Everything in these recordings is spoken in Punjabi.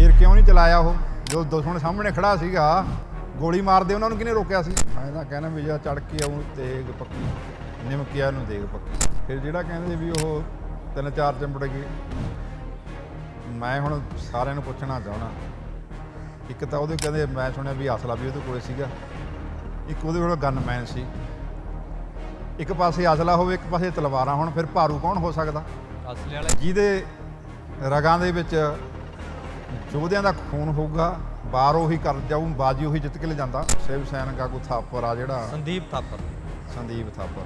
ਫੇਰ ਕਿਉਂ ਨਹੀਂ ਚਲਾਇਆ ਉਹ? ਜੋ ਦੁਸ਼ਮਣ ਸਾਹਮਣੇ ਖੜਾ ਸੀਗਾ ਗੋਲੀ ਮਾਰਦੇ ਉਹਨਾਂ ਨੂੰ ਕਿਹਨੇ ਰੋਕਿਆ ਸੀ? ਮੈਂ ਤਾਂ ਕਹਿੰਦਾ ਵੀ ਜਾਂ ਚੜ ਕੇ ਆਉਂ ਤੇਗ ਪੱਕੀ ਨਿਮਕਿਆ ਨੂੰ ਦੇਗ ਪੱਕੀ। ਫਿਰ ਜਿਹੜਾ ਕਹਿੰਦੇ ਵੀ ਉਹ ਤਿੰਨ ਚਾਰ ਚੰਬੜ ਗਏ। ਮੈਂ ਹੁਣ ਸਾਰਿਆਂ ਨੂੰ ਪੁੱਛਣਾ ਚਾਹਣਾ ਇੱਕ ਤਾਂ ਉਹਦੇ ਕਹਿੰਦੇ ਮੈਂ ਸੁਣਿਆ ਵੀ ਅਸਲਾ ਵੀ ਉਹਦੇ ਕੋਲੇ ਸੀਗਾ। ਇੱਕ ਉਹਦੇ ਕੋਲ ਗਨਮੈਨ ਸੀ। ਇੱਕ ਪਾਸੇ ਅਸਲਾ ਹੋਵੇ ਇੱਕ ਪਾਸੇ ਤਲਵਾਰਾਂ ਹੋਣ ਫਿਰ ਭਾਰੂ ਕੌਣ ਹੋ ਸਕਦਾ? ਅਸਲੇ ਵਾਲੇ ਜਿਹਦੇ ਰਗਾਂ ਦੇ ਵਿੱਚ ਯੋਧਿਆਂ ਦਾ ਖੂਨ ਹੋਊਗਾ ਬਾਰ ਉਹੀ ਕਰ ਜਾਊ ਬਾਜੀ ਉਹੀ ਜਿੱਤ ਕੇ ਲੈ ਜਾਂਦਾ ਸ਼ਿਵ ਸੈਨ ਕਾਗੂ ਥਾਪਰ ਆ ਜਿਹੜਾ ਸੰਦੀਪ ਥਾਪਰ। ਸੰਦੀਪ ਥਾਪਰ।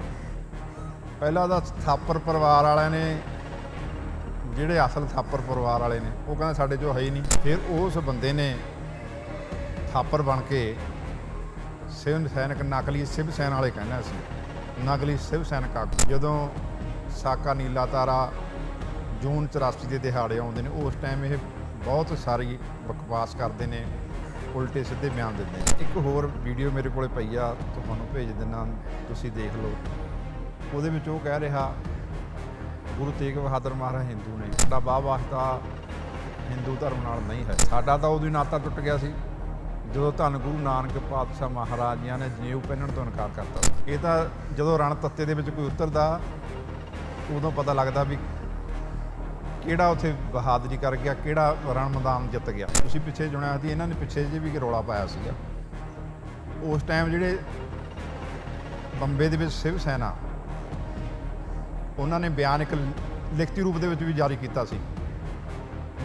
ਪਹਿਲਾਂ ਦਾ ਥਾਪਰ ਪਰਿਵਾਰ ਵਾਲਿਆਂ ਨੇ ਜਿਹੜੇ ਅਸਲ ਥਾਪਰ ਪਰਿਵਾਰ ਵਾਲੇ ਨੇ ਉਹ ਕਹਿੰਦੇ ਸਾਡੇ ਚੋਂ ਹੈ ਹੀ ਨਹੀਂ। ਫਿਰ ਉਸ ਬੰਦੇ ਨੇ ਥਾਪਰ ਬਣ ਕੇ ਸਿਵ ਸੈਨਿਕ ਨਕਲੀ ਸਿਵ ਸੈਨ ਵਾਲੇ ਕਹਿੰਦੇ ਸੀ। ਨਕਲੀ ਸਿਵ ਸੈਨਿਕ ਆਗੂ ਜਦੋਂ ਸਾਕਾ ਨੀਲਾ ਤਾਰਾ ਜੂਨ 84 ਦੇ ਦਿਹਾੜੇ ਆਉਂਦੇ ਨੇ ਉਸ ਟਾਈਮ ਇਹ ਬਹੁਤ ਸਾਰੀ ਬਕਵਾਸ ਕਰਦੇ ਨੇ, ਉਲਟੇ ਸਿੱਧੇ ਬਿਆਨ ਦਿੰਦੇ ਨੇ। ਇੱਕ ਹੋਰ ਵੀਡੀਓ ਮੇਰੇ ਕੋਲੇ ਪਈ ਆ, ਤੁਹਾਨੂੰ ਭੇਜ ਦਿੰਦਾ, ਤੁਸੀਂ ਦੇਖ ਲਓ। ਉਹਦੇ ਵਿੱਚ ਉਹ ਕਹਿ ਰਿਹਾ, ਗੁਰੂ ਤੇਗ ਬਹਾਦਰ ਮਹਾਰਾਜ ਹਿੰਦੂ ਨੇ, ਸਾਡਾ ਬਾਹ ਵਾਸਤਾ ਹਿੰਦੂ ਧਰਮ ਨਾਲ ਨਹੀਂ ਹੈ। ਸਾਡਾ ਤਾਂ ਉਦੋਂ ਹੀ ਨਾਤਾ ਟੁੱਟ ਗਿਆ ਸੀ, ਜਦੋਂ ਧੰਨ ਗੁਰੂ ਨਾਨਕ ਪਾਤਸ਼ਾਹ ਮਹਾਰਾਜ ਜੀ ਨੇ ਜੀਉ ਪਹਿਨਣ ਤੋਂ ਇਨਕਾਰ ਕਰਤਾ ਇਹ ਤਾਂ ਜਦੋਂ ਰਣ ਤੱਤੇ ਦੇ ਵਿੱਚ ਕੋਈ ਉਤਰਦਾ, ਉਦੋਂ ਪਤਾ ਲੱਗਦਾ ਵੀ ਕਿਹੜਾ ਉੱਥੇ ਬਹਾਦਰੀ ਕਰ ਗਿਆ, ਕਿਹੜਾ ਰਣ ਮੈਦਾਨ ਜਿੱਤ ਗਿਆ? ਤੁਸੀਂ ਪਿੱਛੇ ਜੁਣਿਆ ਸੀ, ਇਹਨਾਂ ਨੇ ਪਿੱਛੇ ਜੇ ਵੀ ਰੌਲਾ ਪਾਇਆ ਸੀਗਾ। ਉਸ ਟਾਈਮ ਜਿਹੜੇ ਬੰਬੇ ਦੇ ਵਿੱਚ ਸਿਵ ਸੈਨਾ, ਉਹਨਾਂ ਨੇ ਬਿਆਨ ਇੱਕ ਲਿਖਤੀ ਰੂਪ ਦੇ ਵਿੱਚ ਵੀ ਜਾਰੀ ਕੀਤਾ ਸੀ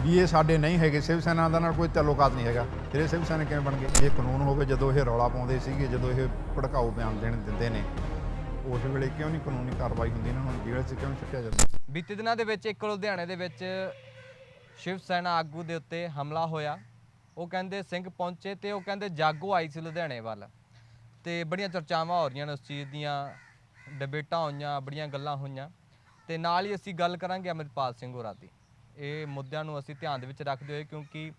ਵੀ ਇਹ ਸਾਡੇ ਨਹੀਂ ਹੈਗੇ, ਸਿਵ ਸੈਨਾ ਦਾ ਨਾਲ ਕੋਈ ਤਾਲੁਕਾਤ ਨਹੀਂ ਹੈਗਾ। ਫਿਰ ਇਹ ਸਿਵ ਸੈਨਾ ਕਿਵੇਂ ਬਣ ਗਏ? ਇਹ ਕਾਨੂੰਨ ਹੋਵੇ, ਜਦੋਂ ਇਹ ਰੌਲਾ ਪਾਉਂਦੇ ਸੀਗੇ, ਜਦੋਂ ਇਹ ਭੜਕਾਊ ਬਿਆਨ ਦੇਣ ਦਿੰਦੇ ਨੇ ਉਸ ਵੇਲੇ ਕਿਉਂ ਨਹੀਂ ਕਾਨੂੰਨੀ ਕਾਰਵਾਈ ਹੁੰਦੀ? ਇਹਨਾਂ ਨੂੰ ਜੇਲ੍ਹ 'ਚ ਕਿਉਂ ਛੱਡਿਆ ਜਾਂਦਾ ਬੀਤੇ ਦਿਨਾਂ ਦੇ ਵਿੱਚ ਇੱਕ ਲੁਧਿਆਣੇ ਦੇ ਵਿੱਚ ਸ਼ਿਵ ਸੈਨਾ ਆਗੂ ਦੇ ਉੱਤੇ ਹਮਲਾ ਹੋਇਆ। ਉਹ ਕਹਿੰਦੇ ਸਿੰਘ ਪਹੁੰਚੇ ਤੇ ਉਹ ਕਹਿੰਦੇ ਜਾਗੋ ਆਈ ਸੀ ਲੁਧਿਆਣੇ ਵੱਲ। ਤੇ ਬੜੀਆਂ ਚਰਚਾਵਾਂ ਹੋ ਰਹੀਆਂ ਨੇ ਉਸ ਚੀਜ਼ ਦੀਆਂ, ਡਿਬੇਟਾਂ ਹੋਈਆਂ, ਬੜੀਆਂ ਗੱਲਾਂ ਹੋਈਆਂ। ਤੇ ਨਾਲ ਹੀ ਅਸੀਂ ਗੱਲ ਕਰਾਂਗੇ ਅਮਰਪਾਲ ਸਿੰਘ ਹੋਰਾਂ ਦੀ। ਇਹ ਮੁੱਦਿਆਂ ਨੂੰ ਅਸੀਂ ਧਿਆਨ ਦੇ ਵਿੱਚ ਰੱਖਦੇ ਹੋਏ ਕਿਉਂਕਿ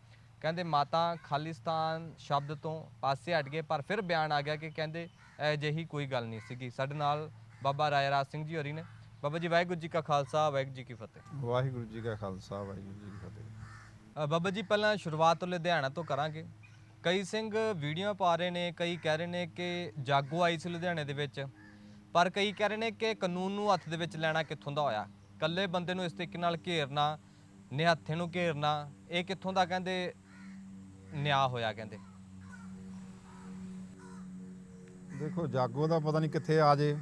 ਕਹਿੰਦੇ ਮਾਤਾ ਖਾਲਿਸਤਾਨ ਸ਼ਬਦ ਤੋਂ ਪਾਸੇ ਹਟ ਗਏ ਪਰ ਫਿਰ ਬਿਆਨ ਆ ਗਿਆ ਕਿ ਕਹਿੰਦੇ ਅਜਿਹੀ ਕੋਈ ਗੱਲ ਨਹੀਂ ਸੀਗੀ। ਸਾਡੇ ਨਾਲ ਬਾਬਾ ਰਾਏ ਰਾਜ ਸਿੰਘ ਜੀ ਹੋਰੀ ਨੇ। ਬਾਬਾ ਜੀ ਵਾਹਿਗੁਰੂ ਜੀ ਕਾ ਖਾਲਸਾ ਵਾਹਿਗੁਰੂ ਜੀ ਕੀ ਫਤਿਹ। ਵਾਹਿਗੁਰੂ ਜੀ ਕਾ ਖਾਲਸਾ ਵਾਹਿਗੁਰੂ ਜੀ ਕੀ ਫਤਿਹ। ਬਾਬਾ ਜੀ ਪਹਿਲਾਂ ਸ਼ੁਰੂਆਤ ਤੋਂ ਲੁਧਿਆਣਾ ਤੋਂ ਕਰਾਂਗੇ। ਕਈ ਸਿੰਘ ਵੀਡੀਓ ਪਾ ਰਹੇ ਨੇ ਕਈ ਕਹਿ ਰਹੇ ਨੇ ਕਿ ਜਾਗੋ ਆਈ ਸੀ ਲੁਧਿਆਣੇ ਦੇ ਵਿੱਚ ਪਰ ਕਈ ਕਹਿ ਰਹੇ ਨੇ ਕਿ ਕਾਨੂੰਨ ਨੂੰ ਹੱਥ ਦੇ ਵਿੱਚ ਲੈਣਾ ਕਿੱਥੋਂ ਦਾ ਹੋਇਆ? ਕੱਲੇ ਬੰਦੇ ਨੂੰ ਇਸ ਤਰੀਕੇ ਨਾਲ ਘੇਰਨਾ ਨਿਹੱਥੇ ਨੂੰ ਘੇਰਨਾ ਇਹ ਕਿੱਥੋਂ ਦਾ ਕਹਿੰਦੇ ਨਿਆਂ ਹੋਇਆ ਕਹਿੰਦੇ। ਦੇਖੋ, ਜਾਗੋ ਦਾ ਪਤਾ ਨਹੀਂ ਕਿੱਥੇ ਆ ਜੇ।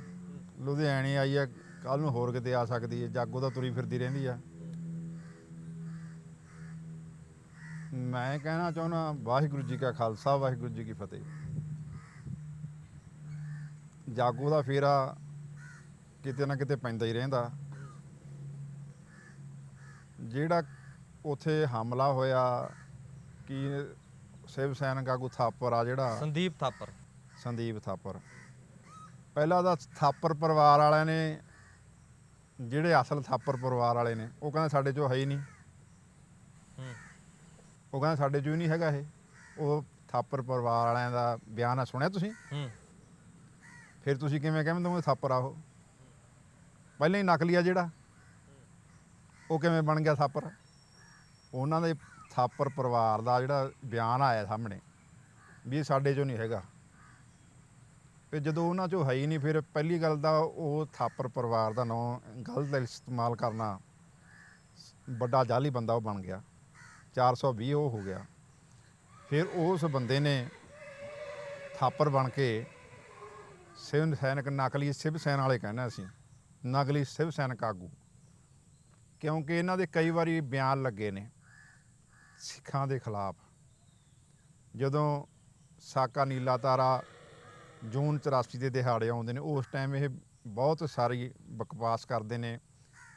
ਲੁਧਿਆਣੇ ਆਈ ਆ ਕੱਲ ਨੂੰ ਹੋਰ ਕਿਤੇ ਆ ਸਕਦੀ ਹੈ ਜਾਗੋ ਦਾ ਤੁਰੀ ਫਿਰਦੀ ਰਹਿੰਦੀ ਆ। ਮੈਂ ਕਹਿਣਾ ਚਾਹੁੰਦਾ, ਵਾਹਿਗੁਰੂ ਜੀ ਕਾ ਖਾਲਸਾ, ਵਾਹਿਗੁਰੂ ਜੀ ਕੀ ਫਤਿਹ। ਜਾਗੋ ਦਾ ਫੇਰਾ ਕਿਤੇ ਨਾ ਕਿਤੇ ਪੈਂਦਾ ਹੀ ਰਹਿੰਦਾ। ਜਿਹੜਾ ਉਥੇ ਹਮਲਾ ਹੋਇਆ ਕਿ ਸਿਵ ਸੈਨਿਕ ਆਗੂ ਥਾਪਰ ਆ ਜਿਹੜਾ? ਸੰਦੀਪ ਥਾਪਰ। ਸੰਦੀਪ ਥਾਪਰ। ਪਹਿਲਾਂ ਦਾ ਥਾਪਰ ਪਰਿਵਾਰ ਵਾਲਿਆਂ ਨੇ ਜਿਹੜੇ ਅਸਲ ਥਾਪਰ ਪਰਿਵਾਰ ਵਾਲੇ ਨੇ ਉਹ ਕਹਿੰਦੇ ਸਾਡੇ ਚੋਂ ਹੈ ਹੀ ਨਹੀਂ। ਹੂੰ। ਉਹ ਕਹਿੰਦੇ ਸਾਡੇ ਚੋਂ ਹੀ ਨਹੀਂ ਹੈਗਾ ਇਹ। ਉਹ ਥਾਪਰ ਪਰਿਵਾਰ ਵਾਲਿਆਂ ਦਾ ਬਿਆਨ ਆ ਸੁਣਿਆ ਤੁਸੀਂ? ਹੂੰ। ਫਿਰ ਤੁਸੀਂ ਕਿਵੇਂ ਕਹਿੰਦੇ ਹੋ ਥਾਪਰ ਆ ਉਹ? ਪਹਿਲਾਂ ਹੀ ਨਕਲੀ ਆ ਜਿਹੜਾ। ਉਹ ਕਿਵੇਂ ਬਣ ਗਿਆ ਥਾਪਰ? ਉਹਨਾਂ ਦੇ ਥਾਪਰ ਪਰਿਵਾਰ ਦਾ ਜਿਹੜਾ ਬਿਆਨ ਆਇਆ ਸਾਹਮਣੇ, ਵੀ ਇਹ ਸਾਡੇ ਚੋਂ ਨਹੀਂ ਹੈਗਾ। ਫਿਰ ਜਦੋਂ ਉਹਨਾਂ ਚੋਂ ਹੈ ਹੀ ਨਹੀਂ, ਫਿਰ ਪਹਿਲੀ ਗੱਲ ਤਾਂ ਉਹ ਥਾਪਰ ਪਰਿਵਾਰ ਦਾ ਨਾਂ ਗਲਤ ਇਸਤੇਮਾਲ ਕਰਨਾ, ਵੱਡਾ ਜਾਲੀ ਬੰਦਾ ਉਹ ਬਣ ਗਿਆ। 420 ਉਹ ਹੋ ਗਿਆ। ਫਿਰ ਉਸ ਬੰਦੇ ਨੇ ਥਾਪਰ ਬਣ ਕੇ ਸਿਵ ਸੈਨਿਕ, ਨਕਲੀ ਸਿਵ ਸੈਨ ਵਾਲੇ ਕਹਿੰਦੇ ਅਸੀਂ, ਨਕਲੀ ਸਿਵ ਸੈਨਿਕ ਆਗੂ। ਕਿਉਂਕਿ ਇਹਨਾਂ ਦੇ ਕਈ ਵਾਰੀ ਬਿਆਨ ਲੱਗੇ ਨੇ। ਸਿੱਖਾਂ ਦੇ ਖਿਲਾਫ। ਜਦੋਂ ਸਾਕਾ ਨੀਲਾ ਤਾਰਾ ਜੂਨ 84 ਦੇ ਦਿਹਾੜੇ ਆਉਂਦੇ ਨੇ, ਉਸ ਟਾਈਮ ਇਹ ਬਹੁਤ ਸਾਰੀ ਬਕਵਾਸ ਕਰਦੇ ਨੇ,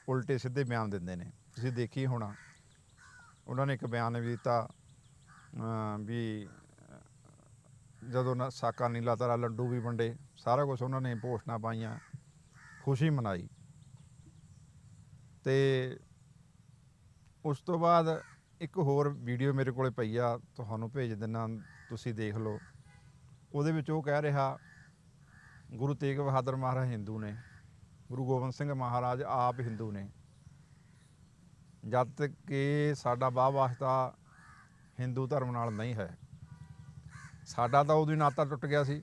ਉਲਟੇ ਸਿੱਧੇ ਬਿਆਨ ਦਿੰਦੇ ਨੇ। ਤੁਸੀਂ ਦੇਖੀ ਹੋਣਾ, ਉਹਨਾਂ ਨੇ ਇੱਕ ਬਿਆਨ ਵੀ ਦਿੱਤਾ ਵੀ ਜਦੋਂ ਨਾ ਸਾਕਾ ਨੀਲਾ ਤਾਰਾ ਲੱਡੂ ਵੀ ਵੰਡੇ, ਸਾਰਾ ਕੁਝ ਉਹਨਾਂ ਨੇ ਪੋਸਟਾਂ ਪਾਈਆਂ, ਖੁਸ਼ੀ ਮਨਾਈ। ਤੇ ਉਸ ਤੋਂ ਬਾਅਦ ਇੱਕ ਹੋਰ ਵੀਡੀਓ ਮੇਰੇ ਕੋਲੇ ਪਈ ਆ, ਤੁਹਾਨੂੰ ਭੇਜ ਦਿੰਨਾ, ਤੁਸੀਂ ਦੇਖ ਲਓ। ਉਹਦੇ ਵਿੱਚ ਉਹ ਕਹਿ ਰਿਹਾ, ਗੁਰੂ ਤੇਗ ਬਹਾਦਰ ਮਹਾਰਾਜ ਹਿੰਦੂ ਨੇ, ਗੁਰੂ ਗੋਬਿੰਦ ਸਿੰਘ ਮਹਾਰਾਜ ਆਪ ਹਿੰਦੂ ਨੇ। ਜਦ ਤੱਕ ਕਿ ਸਾਡਾ ਬਾਹ ਵਾਸਤਾ ਹਿੰਦੂ ਧਰਮ ਨਾਲ ਨਹੀਂ ਹੈ। ਸਾਡਾ ਤਾਂ ਉਦੋਂ ਨਾਤਾ ਟੁੱਟ ਗਿਆ ਸੀ।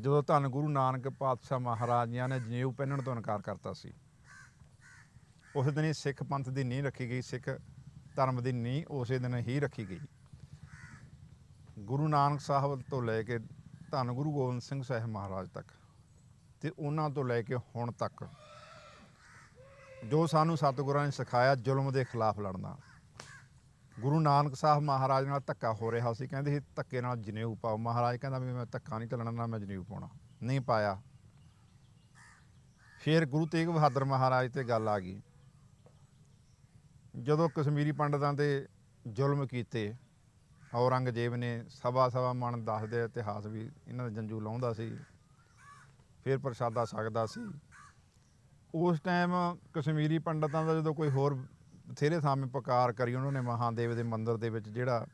ਜਦੋਂ ਧੰਨ ਗੁਰੂ ਨਾਨਕ ਪਾਤਸ਼ਾਹ ਮਹਾਰਾਜਿਆਂ ਨੇ ਜਨੇਊ ਪਹਿਨਣ ਤੋਂ ਇਨਕਾਰ ਕਰਤਾ ਸੀ। ਉਸ ਦਿਨ ਹੀ ਸਿੱਖ ਪੰਥ ਦੀ ਨੀਂਹ ਰੱਖੀ ਗਈ। ਸਿੱਖ ਧਰਮ ਦੀ ਨੀਂਹ ਉਸੇ ਦਿਨ ਹੀ ਰੱਖੀ ਗਈ। ਗੁਰੂ ਨਾਨਕ ਸਾਹਿਬ ਤੋਂ ਲੈ ਕੇ ਧੰਨ ਗੁਰੂ ਗੋਬਿੰਦ ਸਿੰਘ ਸਾਹਿਬ ਮਹਾਰਾਜ ਤੱਕ ਤੇ ਉਹਨਾਂ ਤੋਂ ਲੈ ਕੇ ਹੁਣ ਤੱਕ ਜੋ ਸਾਨੂੰ ਸਤਿਗੁਰਾਂ ਨੇ ਸਿਖਾਇਆ ਜ਼ੁਲਮ ਦੇ ਖਿਲਾਫ ਲੜਨਾ ਗੁਰੂ ਨਾਨਕ ਸਾਹਿਬ ਮਹਾਰਾਜ ਨਾਲ ਧੱਕਾ ਹੋ ਰਿਹਾ ਸੀ, ਕਹਿੰਦੇ ਸੀ ਧੱਕੇ ਨਾਲ ਜਨੇਊ ਪਾਓ। ਮਹਾਰਾਜ ਕਹਿੰਦਾ ਵੀ ਮੈਂ ਧੱਕਾ ਨਹੀਂ ਚੱਲਣਾ ਨਾ ਮੈਂ ਜਨੇਊ ਪਾਉਣਾ। ਨਹੀਂ ਪਾਇਆ। ਫਿਰ ਗੁਰੂ ਤੇਗ ਬਹਾਦਰ ਮਹਾਰਾਜ ਤੇ ਗੱਲ ਆ ਗਈ। ਜਦੋਂ ਕਸ਼ਮੀਰੀ ਪੰਡਤਾਂ ਤੇ ਜ਼ੁਲਮ ਕੀਤੇ, ਔਰੰਗਜ਼ੇਬ ਨੇ ਸਵਾ ਸਵਾ ਮਨ ਦੱਸਦੇ ਇਤਿਹਾਸ ਵੀ ਇਹਨਾਂ ਦਾ ਜੰਜੂ ਲਾਉਂਦਾ ਸੀ, ਫਿਰ ਪ੍ਰਸ਼ਾਦਾ ਸਕਦਾ ਸੀ। ਉਸ ਟਾਈਮ ਕਸ਼ਮੀਰੀ ਪੰਡਤਾਂ ਦਾ ਜਦੋਂ ਕੋਈ ਹੋਰ ਬਥੇਰੇ ਸਾਹਮਣੇ ਪਕਾਰ ਕਰੀ, ਉਹਨਾਂ ਨੇ ਮਹਾਦੇਵ ਦੇ ਮੰਦਿਰ ਦੇ ਵਿੱਚ ਜਿਹੜਾ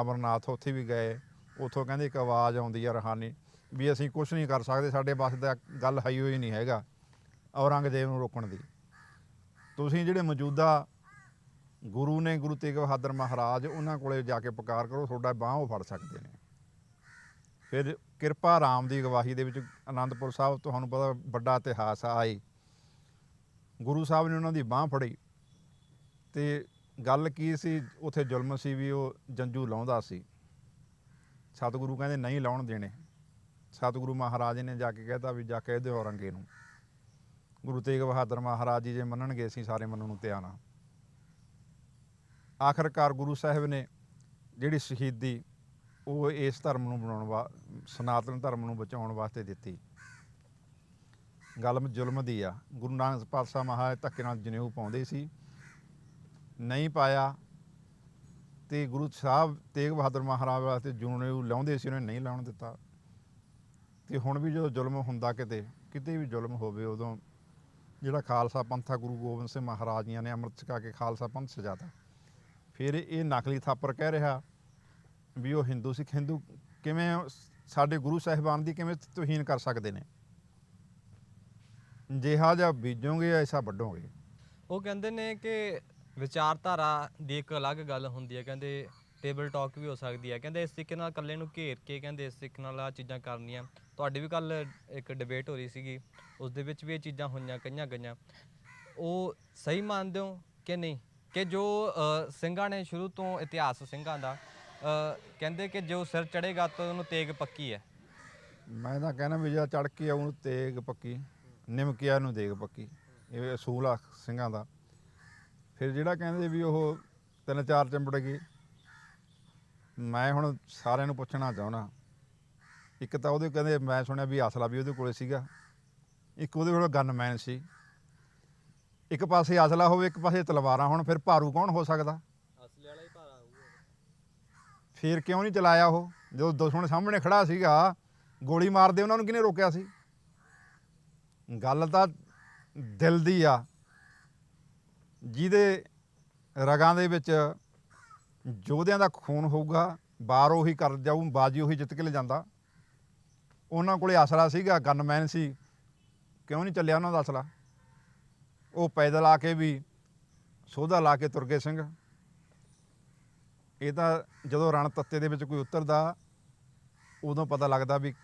ਅਮਰਨਾਥ ਉੱਥੇ ਵੀ ਗਏ, ਉੱਥੋਂ ਕਹਿੰਦੇ ਇੱਕ ਆਵਾਜ਼ ਆਉਂਦੀ ਆ ਰਹਾਨੀ ਵੀ ਅਸੀਂ ਕੁਝ ਨਹੀਂ ਕਰ ਸਕਦੇ, ਸਾਡੇ ਬਸ ਦਾ ਗੱਲ ਹਾਈਓ ਹੀ ਨਹੀਂ ਹੈਗਾ ਔਰੰਗਜ਼ੇਬ ਨੂੰ ਰੋਕਣ ਦੀ। ਤੁਸੀਂ ਜਿਹੜੇ ਮੌਜੂਦਾ ਗੁਰੂ ਨੇ ਗੁਰੂ ਤੇਗ ਬਹਾਦਰ ਮਹਾਰਾਜ ਉਹਨਾਂ ਕੋਲੇ ਜਾ ਕੇ ਪੁਕਾਰ ਕਰੋ, ਤੁਹਾਡਾ ਬਾਹ ਉਹ ਫੜ ਸਕਦੇ ਨੇ। ਫਿਰ ਕਿਰਪਾ ਰਾਮ ਦੀ ਗਵਾਹੀ ਦੇ ਵਿੱਚ ਆਨੰਦਪੁਰ ਸਾਹਿਬ ਤੁਹਾਨੂੰ ਪਤਾ ਵੱਡਾ ਇਤਿਹਾਸ ਆ ਆਈ ਗੁਰੂ ਸਾਹਿਬ ਨੇ ਉਹਨਾਂ ਦੀ ਬਾਹ ਫੜੀ ਤੇ ਗੱਲ ਕੀ ਸੀ, ਉਥੇ ਜ਼ੁਲਮ ਸੀ ਵੀ ਉਹ ਜੰਜੂ ਲਾਉਂਦਾ ਸੀ। ਸਤਿਗੁਰੂ ਕਹਿੰਦੇ ਨਹੀਂ ਲਾਉਣ ਦੇਣੇ। ਸਤਿਗੁਰੂ ਮਹਾਰਾਜ ਨੇ ਜਾ ਕੇ ਕਹਿਤਾ ਵੀ ਜਾ ਕੇ ਇਹਦੇ ਔਰੰਗੇ ਨੂੰ। ਗੁਰੂ ਤੇਗ ਬਹਾਦਰ ਮਹਾਰਾਜ ਜੀ ਜੇ ਮੰਨਣਗੇ ਅਸੀਂ ਸਾਰੇ ਮੰਨਣ ਨੂੰ ਤਿਆਰ ਆ ਆਖਰਕਾਰ ਗੁਰੂ ਸਾਹਿਬ ਨੇ ਜਿਹੜੀ ਸ਼ਹੀਦੀ, ਉਹ ਇਸ ਧਰਮ ਨੂੰ ਬਣਾਉਣ ਵਾ, ਸਨਾਤਨ ਧਰਮ ਨੂੰ ਬਚਾਉਣ ਵਾਸਤੇ ਦਿੱਤੀ। ਗੱਲ ਜ਼ੁਲਮ ਦੀ ਆ। ਗੁਰੂ ਨਾਨਕ ਪਾਤਸ਼ਾਹ ਮਹਾਰਾਜ ਧੱਕੇ ਨਾਲ ਜਨੇਊ ਪਾਉਂਦੇ ਸੀ। ਨਹੀਂ ਪਾਇਆ ਤੇ ਗੁਰੂ ਸਾਹਿਬ ਤੇਗ ਬਹਾਦਰ ਮਹਾਰਾਜ ਵਾਸਤੇ ਜਨੇਊ ਲਾਉਂਦੇ ਸੀ, ਉਹਨੇ ਨਹੀਂ ਲਾਉਣ ਦਿੱਤਾ। ਤੇ ਹੁਣ ਵੀ ਜਦੋਂ ਜ਼ੁਲਮ ਹੁੰਦਾ ਕਿਤੇ ਕਿਤੇ ਵੀ ਜ਼ੁਲਮ ਹੋਵੇ, ਉਦੋਂ ਜਿਹੜਾ ਖਾਲਸਾ ਪੰਥ ਆ, ਗੁਰੂ ਗੋਬਿੰਦ ਸਿੰਘ ਮਹਾਰਾਜ ਜੀਆਂ ਨੇ ਅੰਮ੍ਰਿਤ ਛਕਾ ਕੇ ਖਾਲਸਾ ਪੰਥ ਸਜਾਤਾ। ਫਿਰ ਇਹ ਨਕਲੀ ਥਾਪਰ ਕਹਿ ਰਿਹਾ ਵੀ ਉਹ ਹਿੰਦੂ ਸਿੱਖ, ਹਿੰਦੂ ਕਿਵੇਂ ਸਾਡੇ ਗੁਰੂ ਸਾਹਿਬਾਨ ਦੀ ਕਿਵੇਂ ਤੋਹੀਨ ਕਰ ਸਕਦੇ ਨੇ? ਜਿਹਾ ਜਿਹਾ ਬੀਜੋਗੇ, ਐਸਾ ਵੱਢੋਗੇ। ਉਹ ਕਹਿੰਦੇ ਨੇ ਕਿ ਵਿਚਾਰਧਾਰਾ ਦੀ ਇੱਕ ਅਲੱਗ ਗੱਲ ਹੁੰਦੀ ਹੈ, ਕਹਿੰਦੇ ਟੇਬਲ ਟਾਕ ਵੀ ਹੋ ਸਕਦੀ ਹੈ। ਕਹਿੰਦੇ ਇਸ ਸਿੱਖ ਨਾਲ ਇਕੱਲੇ ਨੂੰ ਘੇਰ ਕੇ ਕਹਿੰਦੇ ਇਸ ਸਿੱਖ ਨਾਲ ਆ ਚੀਜ਼ਾਂ ਕਰਨੀਆਂ। ਤੁਹਾਡੀ ਵੀ ਕੱਲ ਇੱਕ ਡਿਬੇਟ ਹੋ ਰਹੀ ਸੀਗੀ, ਉਸ ਦੇ ਵਿੱਚ ਵੀ ਇਹ ਚੀਜ਼ਾਂ ਹੋਈਆਂ ਕਈਆਂ ਗਈਆਂ। ਉਹ ਸਹੀ ਮੰਨਦੇ ਹੋ ਕਿ ਨਹੀਂ? ਕਿ ਜੋ ਸਿੰਘਾਂ ਨੇ ਸ਼ੁਰੂ ਤੋਂ ਇਤਿਹਾਸ ਸਿੰਘਾਂ ਦਾ ਕਹਿੰਦੇ ਕਿ ਜੋ ਸਿਰ ਚੜੇਗਾ ਤਾਂ ਉਹਨੂੰ ਤੇਗ ਪੱਕੀ ਹੈ। ਮੈਂ ਤਾਂ ਕਹਿਣਾ ਵੀ ਜਿਹੜਾ ਚੜ ਕੇ ਆਉਣ ਤੇਗ ਪੱਕੀ, ਨਿਮਕਿਆ ਨੂੰ ਦੇਗ ਪੱਕੀ, ਇਹ ਅਸੂਲ ਆ ਸਿੰਘਾਂ ਦਾ। ਫਿਰ ਜਿਹੜਾ ਕਹਿੰਦੇ ਵੀ ਉਹ ਤਿੰਨ ਚਾਰ ਚੰਬੜ ਗਏ, ਮੈਂ ਹੁਣ ਸਾਰਿਆਂ ਨੂੰ ਪੁੱਛਣਾ ਚਾਹੁੰਦਾ, ਇੱਕ ਤਾਂ ਉਹਦੇ ਕਹਿੰਦੇ ਮੈਂ ਸੁਣਿਆ ਵੀ ਅਸਲਾ ਵੀ ਉਹਦੇ ਕੋਲੇ ਸੀਗਾ, ਇੱਕ ਉਹਦੇ ਕੋਲ ਗਨਮੈਨ ਸੀ। ਇੱਕ ਪਾਸੇ ਅਸਲਾ ਹੋਵੇ ਇੱਕ ਪਾਸੇ ਤਲਵਾਰਾਂ ਹੋਣ ਫਿਰ ਭਾਰੂ ਕੌਣ ਹੋ ਸਕਦਾ? ਅਸਲੀ ਵਾਲਾ ਹੀ ਭਾਰਾ ਹੋਊਗਾ। ਫੇਰ ਕਿਉਂ ਨਹੀਂ ਚਲਾਇਆ ਉਹ? ਜਦੋਂ ਦੁਸ਼ਮਣ ਸਾਹਮਣੇ ਖੜਾ ਸੀਗਾ ਗੋਲੀ ਮਾਰਦੇ ਉਹਨਾਂ ਨੂੰ ਕਿਹਨੇ ਰੋਕਿਆ ਸੀ? ਗੱਲ ਤਾਂ ਦਿਲ ਦੀ ਆ। ਜਿਹਦੇ ਰਗਾਂ ਦੇ ਵਿੱਚ ਯੋਧਿਆਂ ਦਾ ਖੂਨ ਹੋਊਗਾ ਬਾਰ ਉਹੀ ਕਰ ਜਾਊ ਬਾਜੀ ਉਹੀ ਜਿੱਤ ਕੇ ਲੈ ਜਾਂਦਾ ਉਹਨਾਂ ਕੋਲੇ ਆਸਰਾ ਸੀਗਾ ਗਨਮੈਨ ਸੀ। ਕਿਉਂ ਨਹੀਂ ਚੱਲਿਆ ਉਹਨਾਂ ਦਾ ਅਸਲਾ? ਉਹ ਪੈਦਲ ਆ ਕੇ ਵੀ ਸੋਧਾ ਲਾ ਕੇ ਤੁਰ ਗਏ ਸਿੰਘ। ਇਹ ਤਾਂ ਜਦੋਂ ਰਣ ਤੱਤੇ ਦੇ ਵਿੱਚ ਕੋਈ ਉਤਰਦਾ, ਉਦੋਂ ਪਤਾ ਲੱਗਦਾ ਵੀ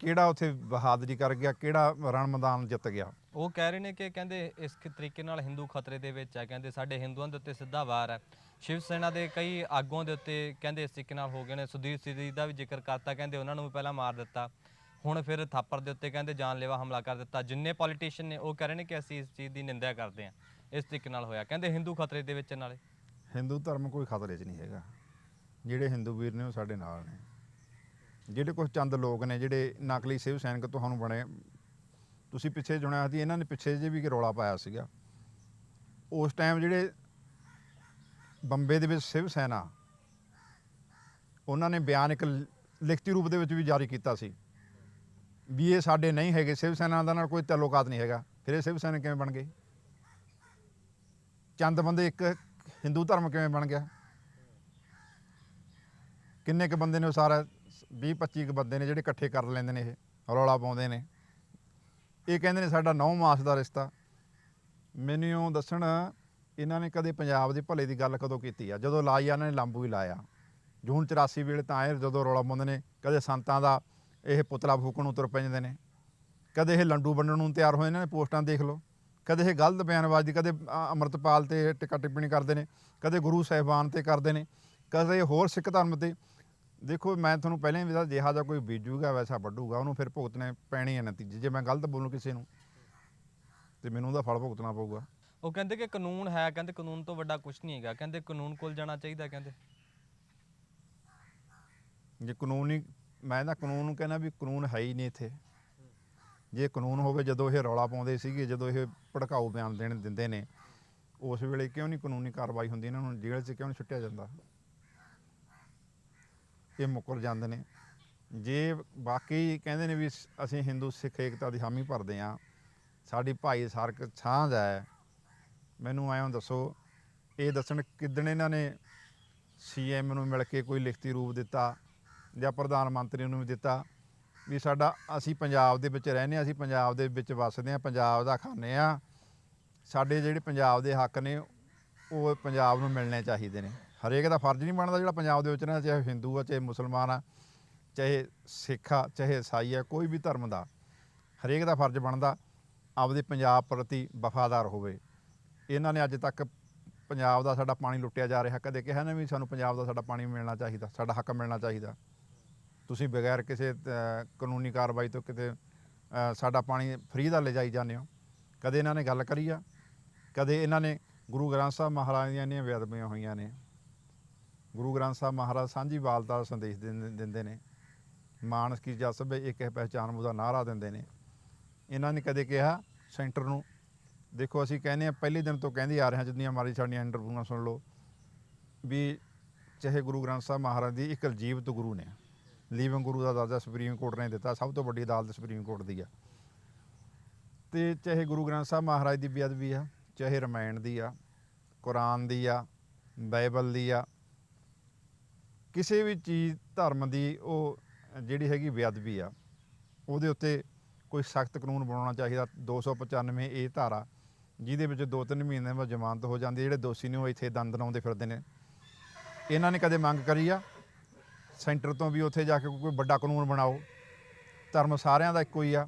ਕਿਹੜਾ ਉੱਥੇ ਬਹਾਦਰੀ ਕਰ ਗਿਆ, ਕਿਹੜਾ ਰਣ ਮੈਦਾਨ ਜਿੱਤ ਗਿਆ। ਉਹ ਕਹਿ ਰਹੇ ਨੇ ਕਿ ਕਹਿੰਦੇ ਇਸ ਤਰੀਕੇ ਨਾਲ ਹਿੰਦੂ ਖਤਰੇ ਦੇ ਵਿੱਚ ਹੈ ਕਹਿੰਦੇ ਸਾਡੇ ਹਿੰਦੂਆਂ ਦੇ ਉੱਤੇ ਸਿੱਧਾ ਵਾਰ ਹੈ ਸ਼ਿਵ ਸੈਨਾ ਦੇ ਕਈ ਆਗੂਆਂ ਦੇ ਉੱਤੇ ਕਹਿੰਦੇ ਇਸ ਤਰੀਕੇ ਨਾਲ ਹੋ ਗਏ ਨੇ। ਸੁਧੀਰ ਸਿੱਧੀ ਦਾ ਵੀ ਜ਼ਿਕਰ ਕਰਤਾ, ਕਹਿੰਦੇ ਉਹਨਾਂ ਨੂੰ ਵੀ ਪਹਿਲਾਂ ਮਾਰ ਦਿੱਤਾ। ਹੁਣ ਫਿਰ ਥਾਪਰ ਦੇ ਉੱਤੇ ਕਹਿੰਦੇ ਜਾਨਲੇਵਾ ਹਮਲਾ ਕਰ ਦਿੱਤਾ। ਜਿੰਨੇ ਪੋਲੀਟੀਸ਼ੀਅਨ ਨੇ, ਉਹ ਕਹਿ ਰਹੇ ਨੇ ਕਿ ਅਸੀਂ ਇਸ ਚੀਜ਼ ਦੀ ਨਿੰਦਿਆ ਕਰਦੇ ਹਾਂ। ਇਸ ਤਰੀਕੇ ਨਾਲ ਹੋਇਆ। ਕਹਿੰਦੇ ਹਿੰਦੂ ਖਤਰੇ ਦੇ ਵਿੱਚ ਨਾਲੇ। ਹਿੰਦੂ ਧਰਮ ਕੋਈ ਖਤਰੇ 'ਚ ਨਹੀਂ ਹੈਗਾ। ਜਿਹੜੇ ਹਿੰਦੂ ਵੀਰ ਨੇ, ਉਹ ਸਾਡੇ ਨਾਲ ਨੇ। ਜਿਹੜੇ ਕੁਝ ਚੰਦ ਲੋਕ ਨੇ, ਜਿਹੜੇ ਨਕਲੀ ਸਿਵ ਸੈਨਿਕ ਤੁਹਾਨੂੰ ਬਣੇ, ਤੁਸੀਂ ਪਿੱਛੇ ਸੁਣਿਆ ਸੀ, ਇਹਨਾਂ ਨੇ ਪਿੱਛੇ ਜੇ ਵੀ ਕਿ ਰੌਲਾ ਪਾਇਆ ਸੀਗਾ। ਉਸ ਟਾਈਮ ਜਿਹੜੇ ਬੰਬੇ ਦੇ ਵਿੱਚ ਸਿਵ ਸੈਨਾ, ਉਹਨਾਂ ਨੇ ਬਿਆਨ ਇੱਕ ਲ- ਲਿਖਤੀ ਰੂਪ ਦੇ ਵਿੱਚ ਵੀ ਜਾਰੀ ਕੀਤਾ ਸੀ। ਵੀ ਇਹ ਸਾਡੇ ਨਹੀਂ ਹੈਗੇ, ਸਿਵ ਸੈਨਾ ਦਾ ਨਾਲ ਕੋਈ ਤਾਲੁਕਾਤ ਨਹੀਂ ਹੈਗਾ। ਫਿਰ ਇਹ ਸਿਵ ਸੈਨਾ ਕਿਵੇਂ ਬਣ ਗਏ? ਚੰਦ ਬੰਦੇ ਇੱਕ, ਹਿੰਦੂ ਧਰਮ ਕਿਵੇਂ ਬਣ ਗਿਆ? ਕਿੰਨੇ ਕ ਬੰਦੇ ਨੇ ਉਹ ਸਾਰਾ 20 25 ਕ ਬੰਦੇ ਨੇ ਜਿਹੜੇ ਇਕੱਠੇ ਕਰ ਲੈਂਦੇ ਨੇ ਇਹ, ਰੌਲਾ ਪਾਉਂਦੇ ਨੇ। ਇਹ ਕਹਿੰਦੇ ਨੇ ਸਾਡਾ 9 ਮਾਸ ਦਾ ਰਿਸ਼ਤਾ। ਮੈਨੂੰ ਦੱਸਣ, ਇਹਨਾਂ ਨੇ ਕਦੇ ਪੰਜਾਬ ਦੇ ਭਲੇ ਦੀ ਗੱਲ ਕਦੋਂ ਕੀਤੀ ਆ? ਜਦੋਂ ਲਾਈ ਆ ਇਹਨਾਂ ਨੇ ਲੰਬੂ ਹੀ ਲਾਇਆ। ਜੂਨ 84 ਵੇਲੇ ਤਾਂ ਆਏ ਜਦੋਂ ਰੌਲਾ ਪਾਉਂਦੇ ਨੇ, ਕਦੇ ਸੰਤਾਂ ਦਾ ਇਹ ਪੁਤਲਾ ਫੂਕਣ ਨੂੰ ਤੁਰ ਪੈ ਜਾਂਦੇ ਨੇ। ਕਦੇ ਇਹ ਲੰਡੂ ਵੰਡਣ ਨੂੰ ਤਿਆਰ ਹੋਏ ਨੇ ਪੋਸਟਾਂ ਦੇਖ ਲਓ। ਕਦੇ ਇਹ ਗਲਤ ਬਿਆਨਬਾਜ਼ੀ ਕਦੇ ਅੰਮ੍ਰਿਤਪਾਲ ਤੇ ਟਿਕਾ ਟਿੱਪਣੀ ਕਰਦੇ ਨੇ ਕਦੇ ਗੁਰੂ ਸਾਹਿਬਾਨ ਤੇ ਕਰਦੇ ਨੇ ਕਦੇ ਹੋਰ ਸਿੱਖ ਧਰਮ ਤੇ। ਦੇਖੋ ਮੈਂ ਤੁਹਾਨੂੰ ਪਹਿਲਾਂ ਵੀ ਦੱਸਿਆ ਜਿਹਾ ਜਿਹਾ ਕੋਈ ਬੀਜੂਗਾ ਵੈਸਾ ਵੱਢੂਗਾ ਉਹਨੂੰ ਫਿਰ ਭੁਗਤਣੇ ਪੈਣੇ ਆ ਨਤੀਜੇ। ਜੇ ਮੈਂ ਗਲਤ ਬੋਲੂੰ ਕਿਸੇ ਨੂੰ ਤੇ ਮੈਨੂੰ ਉਹਦਾ ਫਲ ਭੁਗਤਣਾ ਪਊਗਾ। ਉਹ ਕਹਿੰਦੇ ਕਿ ਕਾਨੂੰਨ ਹੈ ਕਹਿੰਦੇ ਕਾਨੂੰਨ ਤੋਂ ਵੱਡਾ ਕੁਝ ਨਹੀਂ ਹੈਗਾ। ਕਹਿੰਦੇ ਕਾਨੂੰਨ ਕੋਲ ਜਾਣਾ ਚਾਹੀਦਾ ਕਹਿੰਦੇ। ਜੇ ਕਾਨੂੰਨ ਮੈਂ ਤਾਂ ਕਾਨੂੰਨ ਨੂੰ ਕਹਿੰਦਾ ਵੀ ਕਾਨੂੰਨ ਹੈ ਹੀ ਨਹੀਂ ਇੱਥੇ। ਜੇ ਕਾਨੂੰਨ ਹੋਵੇ, ਜਦੋਂ ਇਹ ਰੌਲਾ ਪਾਉਂਦੇ ਸੀਗੇ, ਜਦੋਂ ਇਹ ਭੜਕਾਊ ਬਿਆਨ ਦੇਣ ਦਿੰਦੇ ਨੇ, ਉਸ ਵੇਲੇ ਕਿਉਂ ਨਹੀਂ ਕਾਨੂੰਨੀ ਕਾਰਵਾਈ ਹੁੰਦੀ? ਇਹਨਾਂ ਨੂੰ ਜੇਲ੍ਹ 'ਚ ਕਿਉਂ ਨਹੀਂ ਛੁੱਟਿਆ ਜਾਂਦਾ? ਇਹ ਮੁੱਕਰ ਜਾਂਦੇ ਨੇ। ਜੇ ਬਾਕੀ ਕਹਿੰਦੇ ਨੇ ਵੀ ਸ- ਅਸੀਂ ਹਿੰਦੂ ਸਿੱਖ ਏਕਤਾ ਦੀ ਹਾਮੀ ਭਰਦੇ ਆ ਸਾਡੀ ਭਾਈਚਾਰਕ ਸਾਂਝ ਹੈ। ਮੈਨੂੰ ਐਂ ਦੱਸੋ, ਇਹ ਦੱਸਣ ਕਿਦਣ ਇਹਨਾਂ ਨੇ ਸੀਐਮ ਨੂੰ ਮਿਲ ਕੇ ਕੋਈ ਲਿਖਤੀ ਰੂਪ ਦਿੱਤਾ? ਜਾਂ ਪ੍ਰਧਾਨ ਮੰਤਰੀ ਨੂੰ ਵੀ ਦਿੱਤਾ ਵੀ ਸਾਡਾ ਅਸੀਂ ਪੰਜਾਬ ਦੇ ਵਿੱਚ ਰਹਿੰਦੇ ਹਾਂ, ਅਸੀਂ ਪੰਜਾਬ ਦੇ ਵਿੱਚ ਵੱਸਦੇ ਹਾਂ, ਪੰਜਾਬ ਦਾ ਖਾਂਦੇ ਆ ਸਾਡੇ ਜਿਹੜੇ ਪੰਜਾਬ ਦੇ ਹੱਕ ਨੇ, ਉਹ ਪੰਜਾਬ ਨੂੰ ਮਿਲਣੇ ਚਾਹੀਦੇ ਨੇ। ਹਰੇਕ ਦਾ ਫਰਜ਼ ਨਹੀਂ ਬਣਦਾ ਜਿਹੜਾ ਪੰਜਾਬ ਦੇ ਵਿੱਚ ਰਹਿੰਦਾ, ਚਾਹੇ ਹਿੰਦੂ ਆ, ਚਾਹੇ ਮੁਸਲਮਾਨ ਆ, ਚਾਹੇ ਸਿੱਖ ਆ, ਚਾਹੇ ਈਸਾਈ ਆ, ਕੋਈ ਵੀ ਧਰਮ ਦਾ। ਹਰੇਕ ਦਾ ਫਰਜ਼ ਬਣਦਾ ਆਪਦੇ ਪੰਜਾਬ ਪ੍ਰਤੀ ਵਫਾਦਾਰ ਹੋਵੇ। ਇਹਨਾਂ ਨੇ ਅੱਜ ਤੱਕ ਪੰਜਾਬ ਦਾ ਸਾਡਾ ਪਾਣੀ ਲੁੱਟਿਆ ਜਾ ਰਿਹਾ। ਕਦੇ ਕਿਹਾ ਨਾ ਵੀ ਸਾਨੂੰ ਪੰਜਾਬ ਦਾ ਸਾਡਾ ਪਾਣੀ ਮਿਲਣਾ ਚਾਹੀਦਾ, ਸਾਡਾ ਹੱਕ ਮਿਲਣਾ ਚਾਹੀਦਾ। ਤੁਸੀਂ ਬਗੈਰ ਕਿਸੇ ਕਾਨੂੰਨੀ ਕਾਰਵਾਈ ਤੋਂ ਕਿਤੇ ਸਾਡਾ ਪਾਣੀ ਫ੍ਰੀ ਦਾ ਲਿਜਾਈ ਜਾਂਦੇ ਹੋ। ਕਦੇ ਇਹਨਾਂ ਨੇ ਗੱਲ ਕਰੀ ਆ, ਕਦੇ ਇਹਨਾਂ ਨੇ ਗੁਰੂ ਗ੍ਰੰਥ ਸਾਹਿਬ ਮਹਾਰਾਜ ਦੀਆਂ ਇੰਨੀਆਂ ਬੇਅਦਬੀਆਂ ਹੋਈਆਂ ਨੇ। ਗੁਰੂ ਗ੍ਰੰਥ ਸਾਹਿਬ ਮਹਾਰਾਜ ਸਾਂਝੀ ਵਾਲਤਾ ਦਾ ਸੰਦੇਸ਼ ਦਿੰਦੇ ਦਿੰਦੇ ਨੇ। ਮਾਨਸ ਕੀ ਜਸਬੇ ਇੱਕ ਹੈ ਪਹਿਚਾਨ, ਉਹਦਾ ਨਾਰਾ ਦਿੰਦੇ ਨੇ। ਇਹਨਾਂ ਨੇ ਕਦੇ ਕਿਹਾ, ਸੈਂਟਰ ਨੂੰ, ਦੇਖੋ ਅਸੀਂ ਕਹਿੰਦੇ ਆ ਪਹਿਲੇ ਦਿਨ ਤੋਂ ਕਹਿੰਦੇ ਆ ਰਹੇ ਹਾਂ, ਜਿੰਨੀਆਂ ਮਾਰੀ ਸਾਡੀਆਂ ਇੰਟਰਵਿਊਆਂ ਸੁਣ ਲਓ, ਵੀ ਚਾਹੇ ਗੁਰੂ ਗ੍ਰੰਥ ਸਾਹਿਬ ਮਹਾਰਾਜ ਦੀ ਇੱਕ ਜੀਵਤ ਗੁਰੂ ਨੇ। ਲੀਵਿੰਗ ਗੁਰੂ ਦਾ ਦਰਜਾ ਸੁਪਰੀਮ ਕੋਰਟ ਨੇ ਦਿੱਤਾ, ਸਭ ਤੋਂ ਵੱਡੀ ਅਦਾਲਤ ਸੁਪਰੀਮ ਕੋਰਟ ਦੀ ਆ। ਤੇ ਚਾਹੇ ਗੁਰੂ ਗ੍ਰੰਥ ਸਾਹਿਬ ਮਹਾਰਾਜ ਦੀ ਬੇਅਦਬੀ ਆ, ਚਾਹੇ ਰਮਾਇਣ ਦੀ ਆ, ਕੁਰਾਨ ਦੀ ਆ, ਬਾਈਬਲ ਦੀ ਆ, ਕਿਸੇ ਵੀ ਚੀਜ਼, ਧਰਮ ਦੀ ਉਹ ਜਿਹੜੀ ਹੈਗੀ ਬੇਅਦਬੀ ਆ, ਉਹਦੇ ਉੱਤੇ ਕੋਈ ਸਖਤ ਕਾਨੂੰਨ ਬਣਾਉਣਾ ਚਾਹੀਦਾ। 295 ਇਹ ਧਾਰਾ, ਜਿਹਦੇ ਵਿੱਚ 2-3 ਮਹੀਨੇ ਬਾਅਦ ਜ਼ਮਾਨਤ ਹੋ ਜਾਂਦੀ ਜਿਹੜੇ ਦੋਸ਼ੀ ਨੇ ਉਹ ਇੱਥੇ ਦੰਦ ਲਾਉਂਦੇ ਫਿਰਦੇ ਨੇ। ਇਹਨਾਂ ਨੇ ਕਦੇ ਮੰਗ ਕਰੀ ਆ? ਸੈਂਟਰ ਤੋਂ ਵੀ ਉੱਥੇ ਜਾ ਕੇ ਕੋਈ ਵੱਡਾ ਕਾਨੂੰਨ ਬਣਾਓ। ਧਰਮ ਸਾਰਿਆਂ ਦਾ ਇੱਕੋ ਹੀ ਆ।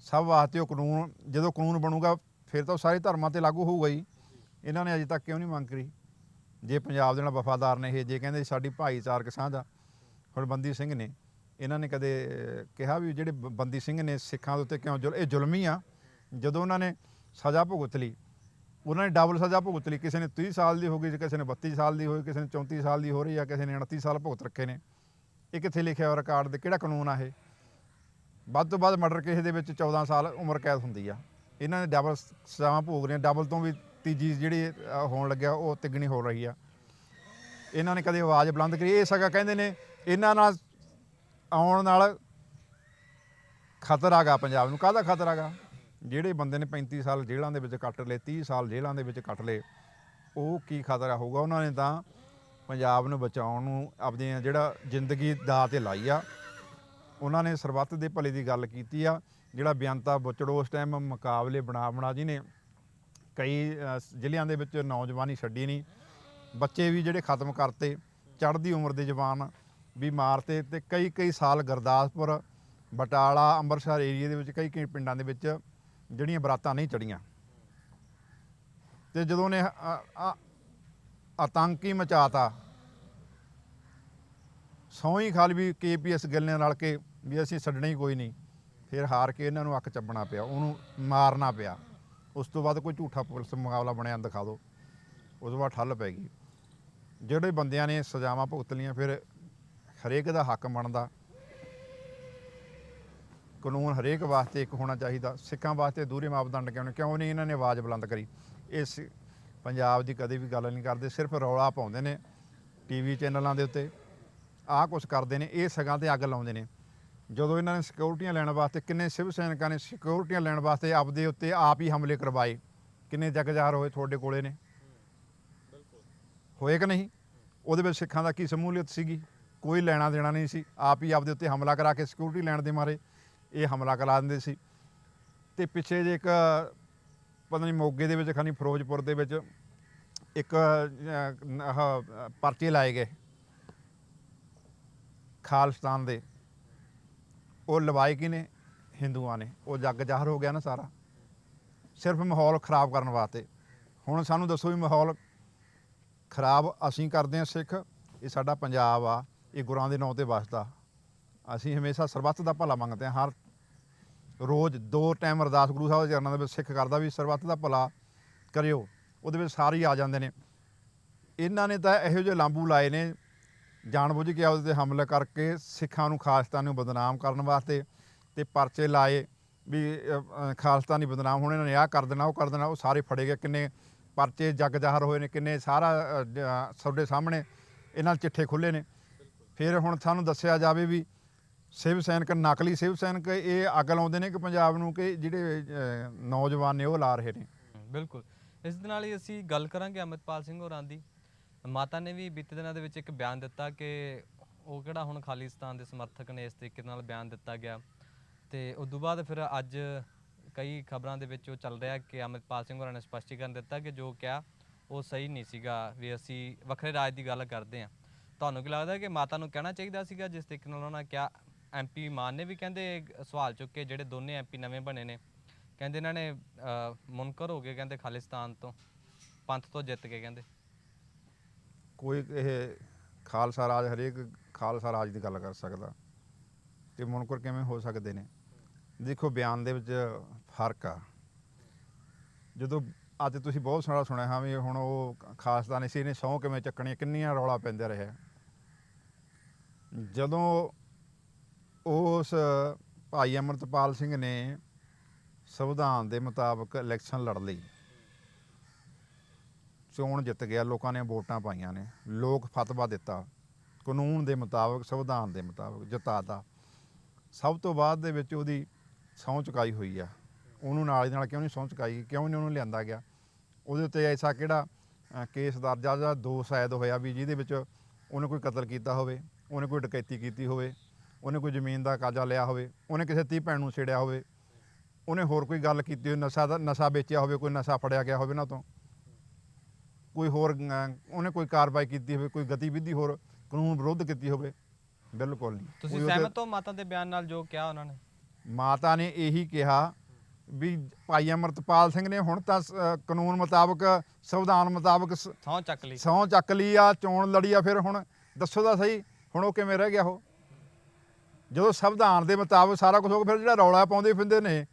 ਸਭ ਵਾਸਤੇ ਉਹ ਕਾਨੂੰਨ, ਜਦੋਂ ਕਾਨੂੰਨ ਬਣੂਗਾ, ਫਿਰ ਤਾਂ ਉਹ ਸਾਰੇ ਧਰਮਾਂ ਤੇ ਲਾਗੂ ਹੋਊਗਾ ਹੀ। ਇਹਨਾਂ ਨੇ ਅਜੇ ਤੱਕ ਕਿਉਂ ਨਹੀਂ ਮੰਗ ਕਰੀ? ਜੇ ਪੰਜਾਬ ਦੇ ਨਾਲ ਵਫਾਦਾਰ ਨੇ ਇਹ, ਜੇ ਕਹਿੰਦੇ ਸਾਡੀ ਭਾਈਚਾਰਕ ਸਾਂਝਾ ਹੁਣ ਬੰਦੀ ਸਿੰਘ ਨੇ, ਇਹਨਾਂ ਨੇ ਕਦੇ ਕਿਹਾ ਵੀ ਜਿਹੜੇ ਬੰਦੀ ਸਿੰਘ ਨੇ ਸਿੱਖਾਂ ਦੇ ਉੱਤੇ ਕਿਉਂ ਜ਼ੁਲ, ਇਹ ਜ਼ੁਲਮੀ ਆ? ਜਦੋਂ ਉਹਨਾਂ ਨੇ ਸਜ਼ਾ ਭੁਗਤ ਲਈ ਉਹਨਾਂ ਨੇ ਡਬਲ ਸਜ਼ਾ ਭੁਗਤ ਲਈ। ਕਿਸੇ ਨੇ 30 ਸਾਲ ਦੀ ਹੋ ਗਈ, ਕਿਸੇ ਨੇ 32 ਸਾਲ ਦੀ ਹੋਈ ਕਿਸੇ ਨੇ 34 ਸਾਲ ਦੀ ਹੋ ਰਹੀ ਆ, ਕਿਸੇ ਨੇ 29 ਸਾਲ ਭੁਗਤ ਰੱਖੇ ਨੇ। ਇਹ ਕਿੱਥੇ ਲਿਖਿਆ ਹੋਇਆ ਰਿਕਾਰਡ ਦੇ? ਕਿਹੜਾ ਕਾਨੂੰਨ ਆ ਇਹ? ਵੱਧ ਤੋਂ ਵੱਧ ਮਰਡਰ ਕੇਸ ਦੇ ਵਿੱਚ 14 ਸਾਲ ਉਮਰ ਕੈਦ ਹੁੰਦੀ ਆ। ਇਹਨਾਂ ਨੇ ਡਬਲ ਸਜ਼ਾਵਾਂ ਭੋਗ ਰਹੀਆਂ। ਡਬਲ ਤੋਂ ਵੀ ਤੀਜੀ ਜਿਹੜੀ ਹੋਣ ਲੱਗਿਆ, ਉਹ ਤਿੱਗਣੀ ਹੋ ਰਹੀ ਆ। ਇਹਨਾਂ ਨੇ ਕਦੇ ਆਵਾਜ਼ ਬੁਲੰਦ ਕਰੀ? ਇਹ ਸਗਾ ਕਹਿੰਦੇ ਨੇ, ਇਹਨਾਂ ਨਾਲ ਆਉਣ ਨਾਲ ਖਤਰਾ ਗਾ ਪੰਜਾਬ ਨੂੰ। ਕਾਹਦਾ ਖਤਰਾ ਗਾ ਜਿਹੜੇ ਬੰਦੇ ਨੇ 35 ਸਾਲ ਜੇਲ੍ਹਾਂ ਦੇ ਵਿੱਚ ਕੱਟ ਲਏ 30 ਸਾਲ ਜੇਲ੍ਹਾਂ ਦੇ ਵਿੱਚ ਕੱਟ ਲਏ, ਉਹ ਕੀ ਖਤਰਾ ਹੋਊਗਾ? ਉਹਨਾਂ ਨੇ ਤਾਂ ਪੰਜਾਬ ਨੂੰ ਬਚਾਉਣ ਨੂੰ ਆਪਣੀ ਜਿਹੜਾ ਜ਼ਿੰਦਗੀ ਦਾ ਤੇ ਲਾਈ ਆ। ਉਹਨਾਂ ਨੇ ਸਰਬੱਤ ਦੇ ਭਲੇ ਦੀ ਗੱਲ ਕੀਤੀ ਆ। ਜਿਹੜਾ ਬੇਅੰਤਾ ਬੁੱਚੜੋ ਉਸ ਟਾਈਮ ਮੁਕਾਬਲੇ ਬਣਾ ਬਣਾ ਜੀ ਨੇ, ਕਈ ਜ਼ਿਲ੍ਹਿਆਂ ਦੇ ਵਿੱਚ ਨੌਜਵਾਨੀ ਛੱਡੀ ਨਹੀਂ। ਬੱਚੇ ਵੀ ਜਿਹੜੇ ਖਤਮ ਕਰਤੇ, ਚੜ੍ਹਦੀ ਉਮਰ ਦੇ ਜਵਾਨ ਵੀ ਮਾਰਤੇ ਤੇ ਕਈ ਕਈ ਸਾਲ ਗੁਰਦਾਸਪੁਰ, ਬਟਾਲਾ, ਅੰਮ੍ਰਿਤਸਰ ਏਰੀਆ ਦੇ ਵਿੱਚ ਕਈ ਕਈ ਪਿੰਡਾਂ ਦੇ ਵਿੱਚ ਜਿਹੜੀਆਂ ਬਰਾਤਾਂ ਨਹੀਂ ਚੜੀਆਂ ਤੇ ਜਦੋਂ ਨੇ ਆਤੰਕ ਹੀ ਆਤੰਕੀ ਮਚਾਤਾ, ਸਹੁੰ ਹੀ ਖਾਲ ਵੀ ਕੇਪੀਐਸ ਗਿੱਲ ਨੇ ਰਲ ਕੇ ਵੀ ਅਸੀਂ ਛੱਡਣਾ ਹੀ ਕੋਈ ਨਹੀਂ। ਫਿਰ ਹਾਰ ਕੇ ਇਹਨਾਂ ਨੂੰ ਅੱਖ ਚੱਬਣਾ ਪਿਆ, ਉਹਨੂੰ ਮਾਰਨਾ ਪਿਆ। ਉਸ ਤੋਂ ਬਾਅਦ ਕੋਈ ਝੂਠਾ ਪੁਲਿਸ ਮੁਕਾਬਲਾ ਬਣਿਆ ਦਿਖਾ ਦਿਓ। ਉਸ ਤੋਂ ਬਾਅਦ ਠੱਲ ਪੈ ਗਈ। ਜਿਹੜੇ ਬੰਦਿਆਂ ਨੇ ਸਜ਼ਾਵਾਂ ਭੁਗਤ ਲਈਆਂ, ਫਿਰ ਹਰੇਕ ਦਾ ਹੱਕ ਬਣਦਾ। ਕਾਨੂੰਨ ਹਰੇਕ ਵਾਸਤੇ ਇੱਕ ਹੋਣਾ ਚਾਹੀਦਾ। ਸਿੱਖਾਂ ਵਾਸਤੇ ਦੂਰੇ ਮਾਪਦੰਡ ਕਿਉਂ ਨੇ? ਕਿਉਂ ਨਹੀਂ ਇਹਨਾਂ ਨੇ ਆਵਾਜ਼ ਬੁਲੰਦ ਕਰੀ? ਇਸ ਪੰਜਾਬ ਦੀ ਕਦੇ ਵੀ ਗੱਲ ਨਹੀਂ ਕਰਦੇ, ਸਿਰਫ ਰੌਲਾ ਪਾਉਂਦੇ ਨੇ ਟੀਵੀ ਚੈਨਲਾਂ ਦੇ ਉੱਤੇ। ਆਹ ਕੁਝ ਕਰਦੇ ਨੇ, ਇਹ ਸਗਾਂ ਤੇ ਅੱਗ ਲਾਉਂਦੇ ਨੇ। ਜਦੋਂ ਇਹਨਾਂ ਨੇ ਸਿਕਿਉਰਟੀਆਂ ਲੈਣ ਵਾਸਤੇ, ਕਿੰਨੇ ਸਿਵ ਸੈਨਿਕਾਂ ਨੇ ਸਿਕਿਉਰਟੀਆਂ ਲੈਣ ਵਾਸਤੇ ਆਪਦੇ ਉੱਤੇ ਆਪ ਹੀ ਹਮਲੇ ਕਰਵਾਏ? ਕਿੰਨੇ ਜਗਜਾਰ ਹੋਏ ਤੁਹਾਡੇ ਕੋਲੇ ਨੇ? ਹੋਏ ਕਿ ਨਹੀਂ? ਉਹਦੇ ਵਿੱਚ ਸਿੱਖਾਂ ਦਾ ਕੀ ਸਮੂਲੀਅਤ ਸੀਗੀ? ਕੋਈ ਲੈਣਾ ਦੇਣਾ ਨਹੀਂ ਸੀ। ਆਪ ਹੀ ਆਪਦੇ ਉੱਤੇ ਹਮਲਾ ਕਰਾ ਕੇ ਸਿਕਿਉਰਿਟੀ ਲੈਣ ਦੇ ਮਾਰੇ। ਇਹ ਹਮਲਾ ਕਰਾ ਦਿੰਦੇ ਸੀ। ਤੇ ਪਿੱਛੇ ਜੇ ਇੱਕ, ਪਤਾ ਨਹੀਂ ਮੋਗੇ ਦੇ ਵਿੱਚ, ਖਾਨੀ ਫਿਰੋਜ਼ਪੁਰ ਦੇ ਵਿੱਚ ਇੱਕ ਆਹ, ਪਰਚੇ ਲਾਏ ਗਏ। ਖਾਲਿਸਤਾਨ ਦੇ। ਉਹ ਲਵਾਏ ਕਿ ਨੇ ਹਿੰਦੂਆਂ ਨੇ। ਉਹ ਜੱਗ ਜ਼ਾਹਰ ਹੋ ਗਿਆ ਨਾ ਸਾਰਾ। ਸਿਰਫ ਮਾਹੌਲ ਖਰਾਬ ਕਰਨ ਵਾਸਤੇ। ਹੁਣ ਸਾਨੂੰ ਦੱਸੋ ਵੀ ਮਾਹੌਲ ਖਰਾਬ ਅਸੀਂ ਕਰਦੇ ਹਾਂ ਸਿੱਖ। ਇਹ ਸਾਡਾ ਪੰਜਾਬ ਆ। ਇਹ ਗੁਰਾਂ ਦੇ ਨਾਂ ਤੇ ਵਸਦਾ। ਅਸੀਂ ਹਮੇਸ਼ਾ ਸਰਬੱਤ ਦਾ ਭਲਾ ਮੰਗਦੇ ਹਾਂ ਹਰ ਰੋਜ਼ ਦੋ ਟਾਈਮ ਅਰਦਾਸ ਗੁਰੂ ਸਾਹਿਬ ਦੇ ਚਰਨਾਂ ਦੇ ਵਿੱਚ ਸਿੱਖ ਕਰਦਾ ਵੀ ਸਰਬੱਤ ਦਾ ਭਲਾ ਕਰਿਓ ਉਹਦੇ ਵਿੱਚ ਸਾਰੇ ਹੀ ਆ ਜਾਂਦੇ ਨੇ। ਇਹਨਾਂ ਨੇ ਤਾਂ ਇਹੋ ਜਿਹੇ ਲਾਂਬੂ ਲਾਏ ਨੇ ਜਾਣਬੁੱਝ ਕੇ ਉਹਦੇ ਤੇ ਹਮਲਾ ਕਰਕੇ ਸਿੱਖਾਂ ਨੂੰ ਖਾਲਸਤਾਨ ਨੂੰ ਬਦਨਾਮ ਕਰਨ ਵਾਸਤੇ ਤੇ ਪਰਚੇ ਲਾਏ ਵੀ ਅ, ਖਾਲਸਤਾਨੀ ਬਦਨਾਮ ਹੋਣੇ ਇਹਨਾਂ ਨੇ ਆਹ ਕਰ ਦੇਣਾ ਉਹ ਕਰ ਦੇਣਾ ਉਹ ਸਾਰੇ ਫੜੇ ਗਏ। ਕਿੰਨੇ ਪਰਚੇ ਜੱਗ ਜ਼ਾਹਰ ਹੋਏ ਨੇ ਕਿੰਨੇ ਸਾਰਾ ਅ, ਤੁਹਾਡੇ ਸਾਹਮਣੇ ਇਹਨਾਂ ਚਿੱਠੇ ਖੁੱਲੇ ਨੇ। ਫਿਰ ਹੁਣ ਸਾਨੂੰ ਦੱਸਿਆ ਜਾਵੇ ਵੀ ਸਿਵ ਸੈਨਿਕ ਨਕਲੀ ਸਿਵ ਸੈਨਿਕ ਇਹ ਅੱਗ ਲਾਉਂਦੇ ਨੇ ਕਿ ਪੰਜਾਬ ਨੂੰ ਕਿ ਜਿਹੜੇ ਅ, ਨੌਜਵਾਨ ਨੇ ਉਹ ਲਾ ਰਹੇ ਨੇ। ਬਿਲਕੁਲ। ਇਸ ਦੇ ਨਾਲ ਹੀ ਅਸੀਂ ਗੱਲ ਕਰਾਂਗੇ ਅਮਿਤਪਾਲ ਸਿੰਘ ਹੋਰਾਂ ਦੀ। ਮਾਤਾ ਨੇ ਵੀ ਬੀਤੇ ਦਿਨਾਂ ਦੇ ਵਿੱਚ ਇੱਕ ਬਿਆਨ ਦਿੱਤਾ ਕਿ ਉਹ ਕਿਹੜਾ ਹੁਣ ਖਾਲਿਸਤਾਨ ਦੇ ਸਮਰਥਕ ਨੇ ਇਸ ਤਰੀਕੇ ਨਾਲ ਬਿਆਨ ਦਿੱਤਾ ਗਿਆ। ਤੇ ਉਸ ਤੋਂ ਬਾਅਦ ਫਿਰ ਅੱਜ ਕਈ ਖਬਰਾਂ ਦੇ ਵਿੱਚ ਉਹ ਚੱਲ ਰਿਹਾ ਕਿ ਅਮਿਤਪਾਲ ਸਿੰਘ ਹੋਰਾਂ ਨੇ ਸਪਸ਼ਟੀਕਰਨ ਦਿੱਤਾ ਕਿ ਜੋ ਕਿਹਾ ਉਹ ਸਹੀ ਨਹੀਂ ਸੀਗਾ ਵੀ ਅਸੀਂ ਵੱਖਰੇ ਰਾਜ ਦੀ ਗੱਲ ਕਰਦੇ ਹਾਂ। ਤੁਹਾਨੂੰ ਕੀ ਲੱਗਦਾ ਕਿ ਮਾਤਾ ਨੂੰ ਕਹਿਣਾ ਚਾਹੀਦਾ ਸੀਗਾ ਜਿਸ ਤਰੀਕੇ ਨਾਲ ਉਹਨਾਂ ਨੇ ਕਿਹਾ ਐਮਪੀ ਮਾਨ ਨੇ ਵੀ ਕਹਿੰਦੇ ਸਵਾਲ ਚੁੱਕੇ ਜਿਹੜੇ ਦੋਨੇ ਐਮਪੀ ਨਵੇਂ ਬਣੇ ਨੇ, ਕਹਿੰਦੇ ਇਹਨਾਂ ਨੇ ਮੁਨਕਰ ਹੋ ਗਏ ਕਹਿੰਦੇ ਖਾਲਿਸਤਾਨ ਤੋਂ, ਪੰਥ ਤੋਂ ਜਿੱਤ ਕੇ ਕਹਿੰਦੇ। ਕੋਈ ਇਹ ਖਾਲਸਾ ਰਾਜ, ਹਰੇਕ ਖਾਲਸਾ ਰਾਜ ਦੀ ਗੱਲ ਕਰ ਸਕਦਾ। ਤੇ ਮੁਨਕਰ ਕਿਵੇਂ ਹੋ ਸਕਦੇ ਨੇ? ਦੇਖੋ, ਬਿਆਨ ਦੇ ਵਿੱਚ ਫ਼ਰਕ ਆ। ਜਦੋਂ ਅੱਜ ਤੁਸੀਂ ਬਹੁਤ ਸਾਰਾ ਸੁਣਿਆ ਹਾਂ ਵੀ ਹੁਣ ਉਹ ਖਾਲਸਤਾਨੀ ਸੀ ਨੇ ਸਹੁੰ ਕਿਵੇਂ ਚੱਕਣੀ ਕਿੰਨੀਆਂ ਰੌਲਾ ਪੈਂਦੇ ਰਿਹਾ। ਜਦੋਂ ਉਸ, ਭਾਈ ਅਮਰਤਪਾਲ ਸਿੰਘ ਨੇ ਸੰਵਿਧਾਨ ਦੇ ਮੁਤਾਬਕ ਇਲੈਕਸ਼ਨ ਲੜ ਲਈ। ਚੋਣ ਜਿੱਤ ਗਿਆ, ਲੋਕਾਂ ਨੇ ਵੋਟਾਂ ਪਾਈਆਂ ਨੇ, ਲੋਕ ਫਤਵਾ ਦਿੱਤਾ। ਕਾਨੂੰਨ ਦੇ ਮੁਤਾਬਕ, ਸੰਵਿਧਾਨ ਦੇ ਮੁਤਾਬਕ ਜਿਤਾਤਾ ਸਭ ਤੋਂ ਬਾਅਦ ਦੇ ਵਿੱਚ ਉਹਦੀ ਸਹੁੰ ਚੁਕਾਈ ਹੋਈ ਆ। ਉਹਨੂੰ ਨਾਲ ਦੀ ਨਾਲ ਕਿਉਂ ਨਹੀਂ ਸਹੁੰ ਚੁਕਾਈ, ਕਿਉਂ ਨਹੀਂ ਉਹਨੂੰ ਲਿਆਂਦਾ ਗਿਆ? ਉਹਦੇ ਉੱਤੇ ਐਸਾ ਕਿਹੜਾ ਕੇਸ ਦਰਜ ਆ ਜਾਂ ਦੋਸ਼ ਆਇਦ ਹੋਇਆ ਵੀ ਜਿਹਦੇ ਵਿੱਚ ਉਹਨੇ ਕੋਈ ਕਤਲ ਕੀਤਾ ਹੋਵੇ, ਉਹਨੇ ਕੋਈ ਡਕੈਤੀ ਕੀਤੀ ਹੋਵੇ ਉਹਨੇ ਕੋਈ ਜ਼ਮੀਨ ਦਾ ਕਾਜਾ ਲਿਆ ਹੋਵੇ ਉਹਨੇ ਕਿਸੇ ਧੀ ਭੈਣ ਨੂੰ ਛੇੜਿਆ ਹੋਵੇ ਉਹਨੇ ਹੋਰ ਕੋਈ ਗੱਲ ਕੀਤੀ ਹੋਵੇ ਨਸ਼ਾ ਦਾ ਨਸ਼ਾ ਵੇਚਿਆ ਹੋਵੇ ਕੋਈ ਨਸ਼ਾ ਫੜਿਆ ਗਿਆ ਹੋਵੇ ਨਾ ਤੋਂ ਕੋਈ ਹੋਰ ਉਹਨੇ ਕੋਈ ਕਾਰਵਾਈ ਕੀਤੀ ਹੋਵੇ ਕੋਈ ਗਤੀਵਿਧੀ ਹੋਰ ਕਾਨੂੰਨ ਵਿਰੁੱਧ ਕੀਤੀ ਹੋਵੇ ਬਿਲਕੁਲ ਨਹੀਂ। ਤੁਸੀਂ ਸਹਿਮਤ ਹੋ ਮਾਤਾ ਦੇ ਬਿਆਨ ਨਾਲ ਜੋ ਕਿਹਾ ਉਹਨਾਂ ਨੇ? ਮਾਤਾ ਨੇ ਇਹੀ ਕਿਹਾ ਵੀ ਭਾਈ ਅਮਰਤਪਾਲ ਸਿੰਘ ਨੇ ਹੁਣ ਤਾਂ ਸ- ਕਾਨੂੰਨ ਮੁਤਾਬਕ ਸੰਵਿਧਾਨ ਮੁਤਾਬਕ ਸ- ਚੱਕ ਲਈ। ਸਹੁੰ ਚੱਕ ਲਈ ਆ ਚੋਣ ਲੜੀ ਆ ਫਿਰ ਹੁਣ। ਦੱਸੋ ਤਾਂ ਸਹੀ ਹੁਣ ਉਹ ਕਿਵੇਂ ਰਹਿ ਗਿਆ ਉਹ? ਜਦੋਂ ਸੰਵਿਧਾਨ ਦੇ ਮੁਤਾਬਕ ਸਾਰਾ ਕੁਝ ਹੋ ਗਿਆ ਫਿਰ ਜਿਹੜਾ ਰੌਲਾ ਪਾਉਂਦੇ ਫਿਰਦੇ ਨੇ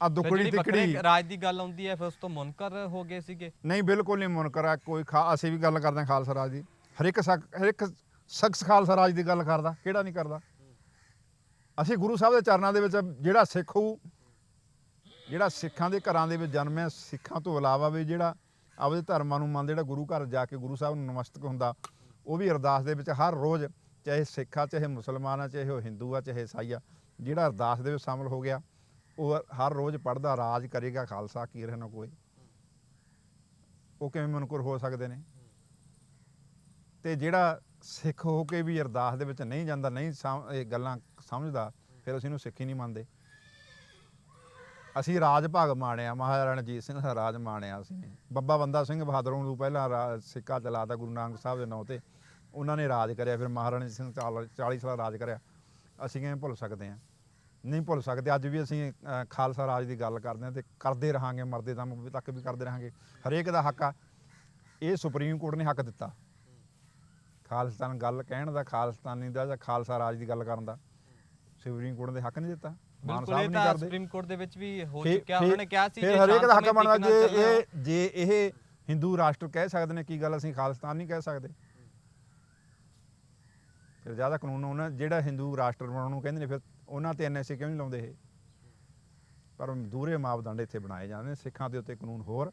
ਆ ਦੁੱਕੜੀ ਤਿੱਕੜੀ। ਰਾਜ ਦੀ ਗੱਲ ਆਉਂਦੀ ਹੈ ਫਿਰ ਉਸ ਤੋਂ ਮੁਨਕਰ ਹੋ ਗਏ ਸੀਗੇ? ਨਹੀਂ ਬਿਲਕੁਲ ਨਹੀਂ ਮੁਨਕਰ ਆ ਕੋਈ ਖਾ ਅਸੀਂ ਵੀ ਗੱਲ ਕਰਦੇ ਹਾਂ ਖਾਲਸਾ ਰਾਜ ਦੀ। ਹਰ ਇੱਕ ਹਰ ਇੱਕ ਸ਼ਖਸ ਖਾਲਸਾ ਰਾਜ ਦੀ ਗੱਲ ਕਰਦਾ ਕਿਹੜਾ ਨਹੀਂ ਕਰਦਾ? ਅਸੀਂ ਗੁਰੂ ਸਾਹਿਬ ਦੇ ਚਰਨਾਂ ਦੇ ਵਿੱਚ ਜਿਹੜਾ ਸਿੱਖ ਹੋਊ ਜਿਹੜਾ ਸਿੱਖਾਂ ਦੇ ਘਰਾਂ ਦੇ ਵਿੱਚ ਜਨਮਿਆ ਸਿੱਖਾਂ ਤੋਂ ਇਲਾਵਾ ਵੀ ਜਿਹੜਾ ਆਪਦੇ ਧਰਮਾਂ ਨੂੰ ਮੰਨਦਾ ਜਿਹੜਾ ਗੁਰੂ ਘਰ ਜਾ ਕੇ ਗੁਰੂ ਸਾਹਿਬ ਨੂੰ ਨਮਸਤਕ ਹੁੰਦਾ ਉਹ ਵੀ ਅਰਦਾਸ ਦੇ ਵਿੱਚ ਹਰ ਰੋਜ਼ ਚਾਹੇ ਸਿੱਖ ਆ, ਚਾਹੇ ਮੁਸਲਮਾਨ ਆ, ਚਾਹੇ ਉਹ ਹਿੰਦੂ ਆ, ਚਾਹੇ ਈਸਾਈ ਆ, ਜਿਹੜਾ ਅਰਦਾਸ ਦੇ ਵਿੱਚ ਸ਼ਾਮਲ ਹੋ ਗਿਆ, ਉਹ ਹਰ ਰੋਜ਼ ਪੜਦਾ ਰਾਜ ਕਰੇਗਾ, ਖਾਲਸਾ ਕੀ ਰਹਿਣਾ ਕੋਈ। ਉਹ ਕਿਵੇਂ ਮਨਕੁਰ ਹੋ ਸਕਦੇ ਨੇ? ਤੇ ਜਿਹੜਾ ਸਿੱਖ ਹੋ ਕੇ ਵੀ ਅਰਦਾਸ ਦੇ ਵਿੱਚ ਨਹੀਂ ਜਾਂਦਾ, ਨਹੀਂ ਸਮ- ਇਹ ਗੱਲਾਂ ਸਮਝਦਾ, ਫਿਰ ਅਸੀਂ ਉਹਨੂੰ ਸਿੱਖ ਹੀ ਨਹੀਂ ਮੰਨਦੇ। ਅਸੀਂ ਰਾਜ ਭਾਗ ਮਾਣਿਆ, ਮਹਾਰਾਜਾ ਰਣਜੀਤ ਸਿੰਘ ਦਾ ਰਾਜ ਮਾਣਿਆ ਅਸੀਂ। ਬੱਬਾ ਬੰਦਾ ਸਿੰਘ ਬਹਾਦਰ ਨੂੰ ਪਹਿਲਾਂ ਰਾ- ਸਿੱਕਾ ਚਲਾਤਾ ਗੁਰੂ ਨਾਨਕ ਸਾਹਿਬ ਦੇ ਨਾਂ ਤੇ। ਉਹਨਾਂ ਨੇ ਰਾਜ ਕਰਿਆ ਫਿਰ ਮਹਾਰਾਜਾ ਰਣਜੀਤ ਸਿੰਘ 40 ਸਾਲ ਰਾਜ ਕਰਿਆ। ਅਸੀਂ ਕਿਵੇਂ ਭੁੱਲ ਸਕਦੇ ਹਾਂ। ਨਹੀਂ ਭੁੱਲ ਸਕਦੇ ਅੱਜ ਵੀ ਅਸੀਂ ਖਾਲਸਾ ਰਾਜ ਦੀ ਗੱਲ ਕਰਦੇ ਹਾਂ ਤੇ ਕਰਦੇ ਰਹਾਂਗੇ ਮਰਦੇ ਦਮ ਤੱਕ ਵੀ ਕਰਦੇ ਰਹਾਂਗੇ। ਹਰੇਕ ਦਾ ਹੱਕ ਆ। ਇਹ ਸੁਪਰੀਮ ਕੋਰਟ ਨੇ ਹੱਕ ਦਿੱਤਾ। ਖਾਲਿਸਤਾਨ ਗੱਲ ਕਹਿਣ ਦਾ ਖਾਲਿਸਤਾਨੀ ਦਾ ਜਾਂ ਖਾਲਸਾ ਰਾਜ ਦੀ ਗੱਲ ਕਰਨ ਦਾ ਸੁਪਰੀਮ ਕੋਰਟ ਨੇ ਹੱਕ ਨਹੀਂ ਦਿੱਤਾ। ਮਾਨ ਸਾਹਿਬ ਨਹੀਂ ਕਰਦੇ। ਸੁਪਰੀਮ ਕੋਰਟ ਦੇ ਵਿੱਚ ਵੀ ਹੋ ਚੁੱਕਿਆ। ਉਹਨਾਂ ਨੇ ਕਿਹਾ ਸੀ ਜੇ ਹਰੇਕ ਦਾ ਹੱਕ ਬਣਦਾ। ਜੇ ਇਹ ਜੇ ਇਹ ਹਿੰਦੂ ਰਾਸ਼ਟਰ ਕਹਿ ਸਕਦੇ ਨੇ ਕੀ ਗੱਲ ਅਸੀਂ ਖਾਲਿਸਤਾਨ ਨਹੀਂ ਕਹਿ ਸਕਦੇ। ਜ਼ਿਆਦਾ ਕਾਨੂੰਨ ਉਹਨਾਂ ਜਿਹੜਾ ਹਿੰਦੂ ਰਾਸ਼ਟਰ ਬਣਾਉਣ ਨੂੰ ਕਹਿੰਦੇ ਨੇ ਫਿਰ ਉਹਨਾਂ ਤੇ ਐਨਐਸਏ ਕਿਉਂ ਨਹੀਂ ਲਾਉਂਦੇ ਇਹ? ਪਰ ਦੂਰੇ ਮਾਪਦੰਡ ਇੱਥੇ ਬਣਾਏ ਜਾਂਦੇ ਨੇ ਸਿੱਖਾਂ ਦੇ ਉੱਤੇ ਕਾਨੂੰਨ ਹੋਰ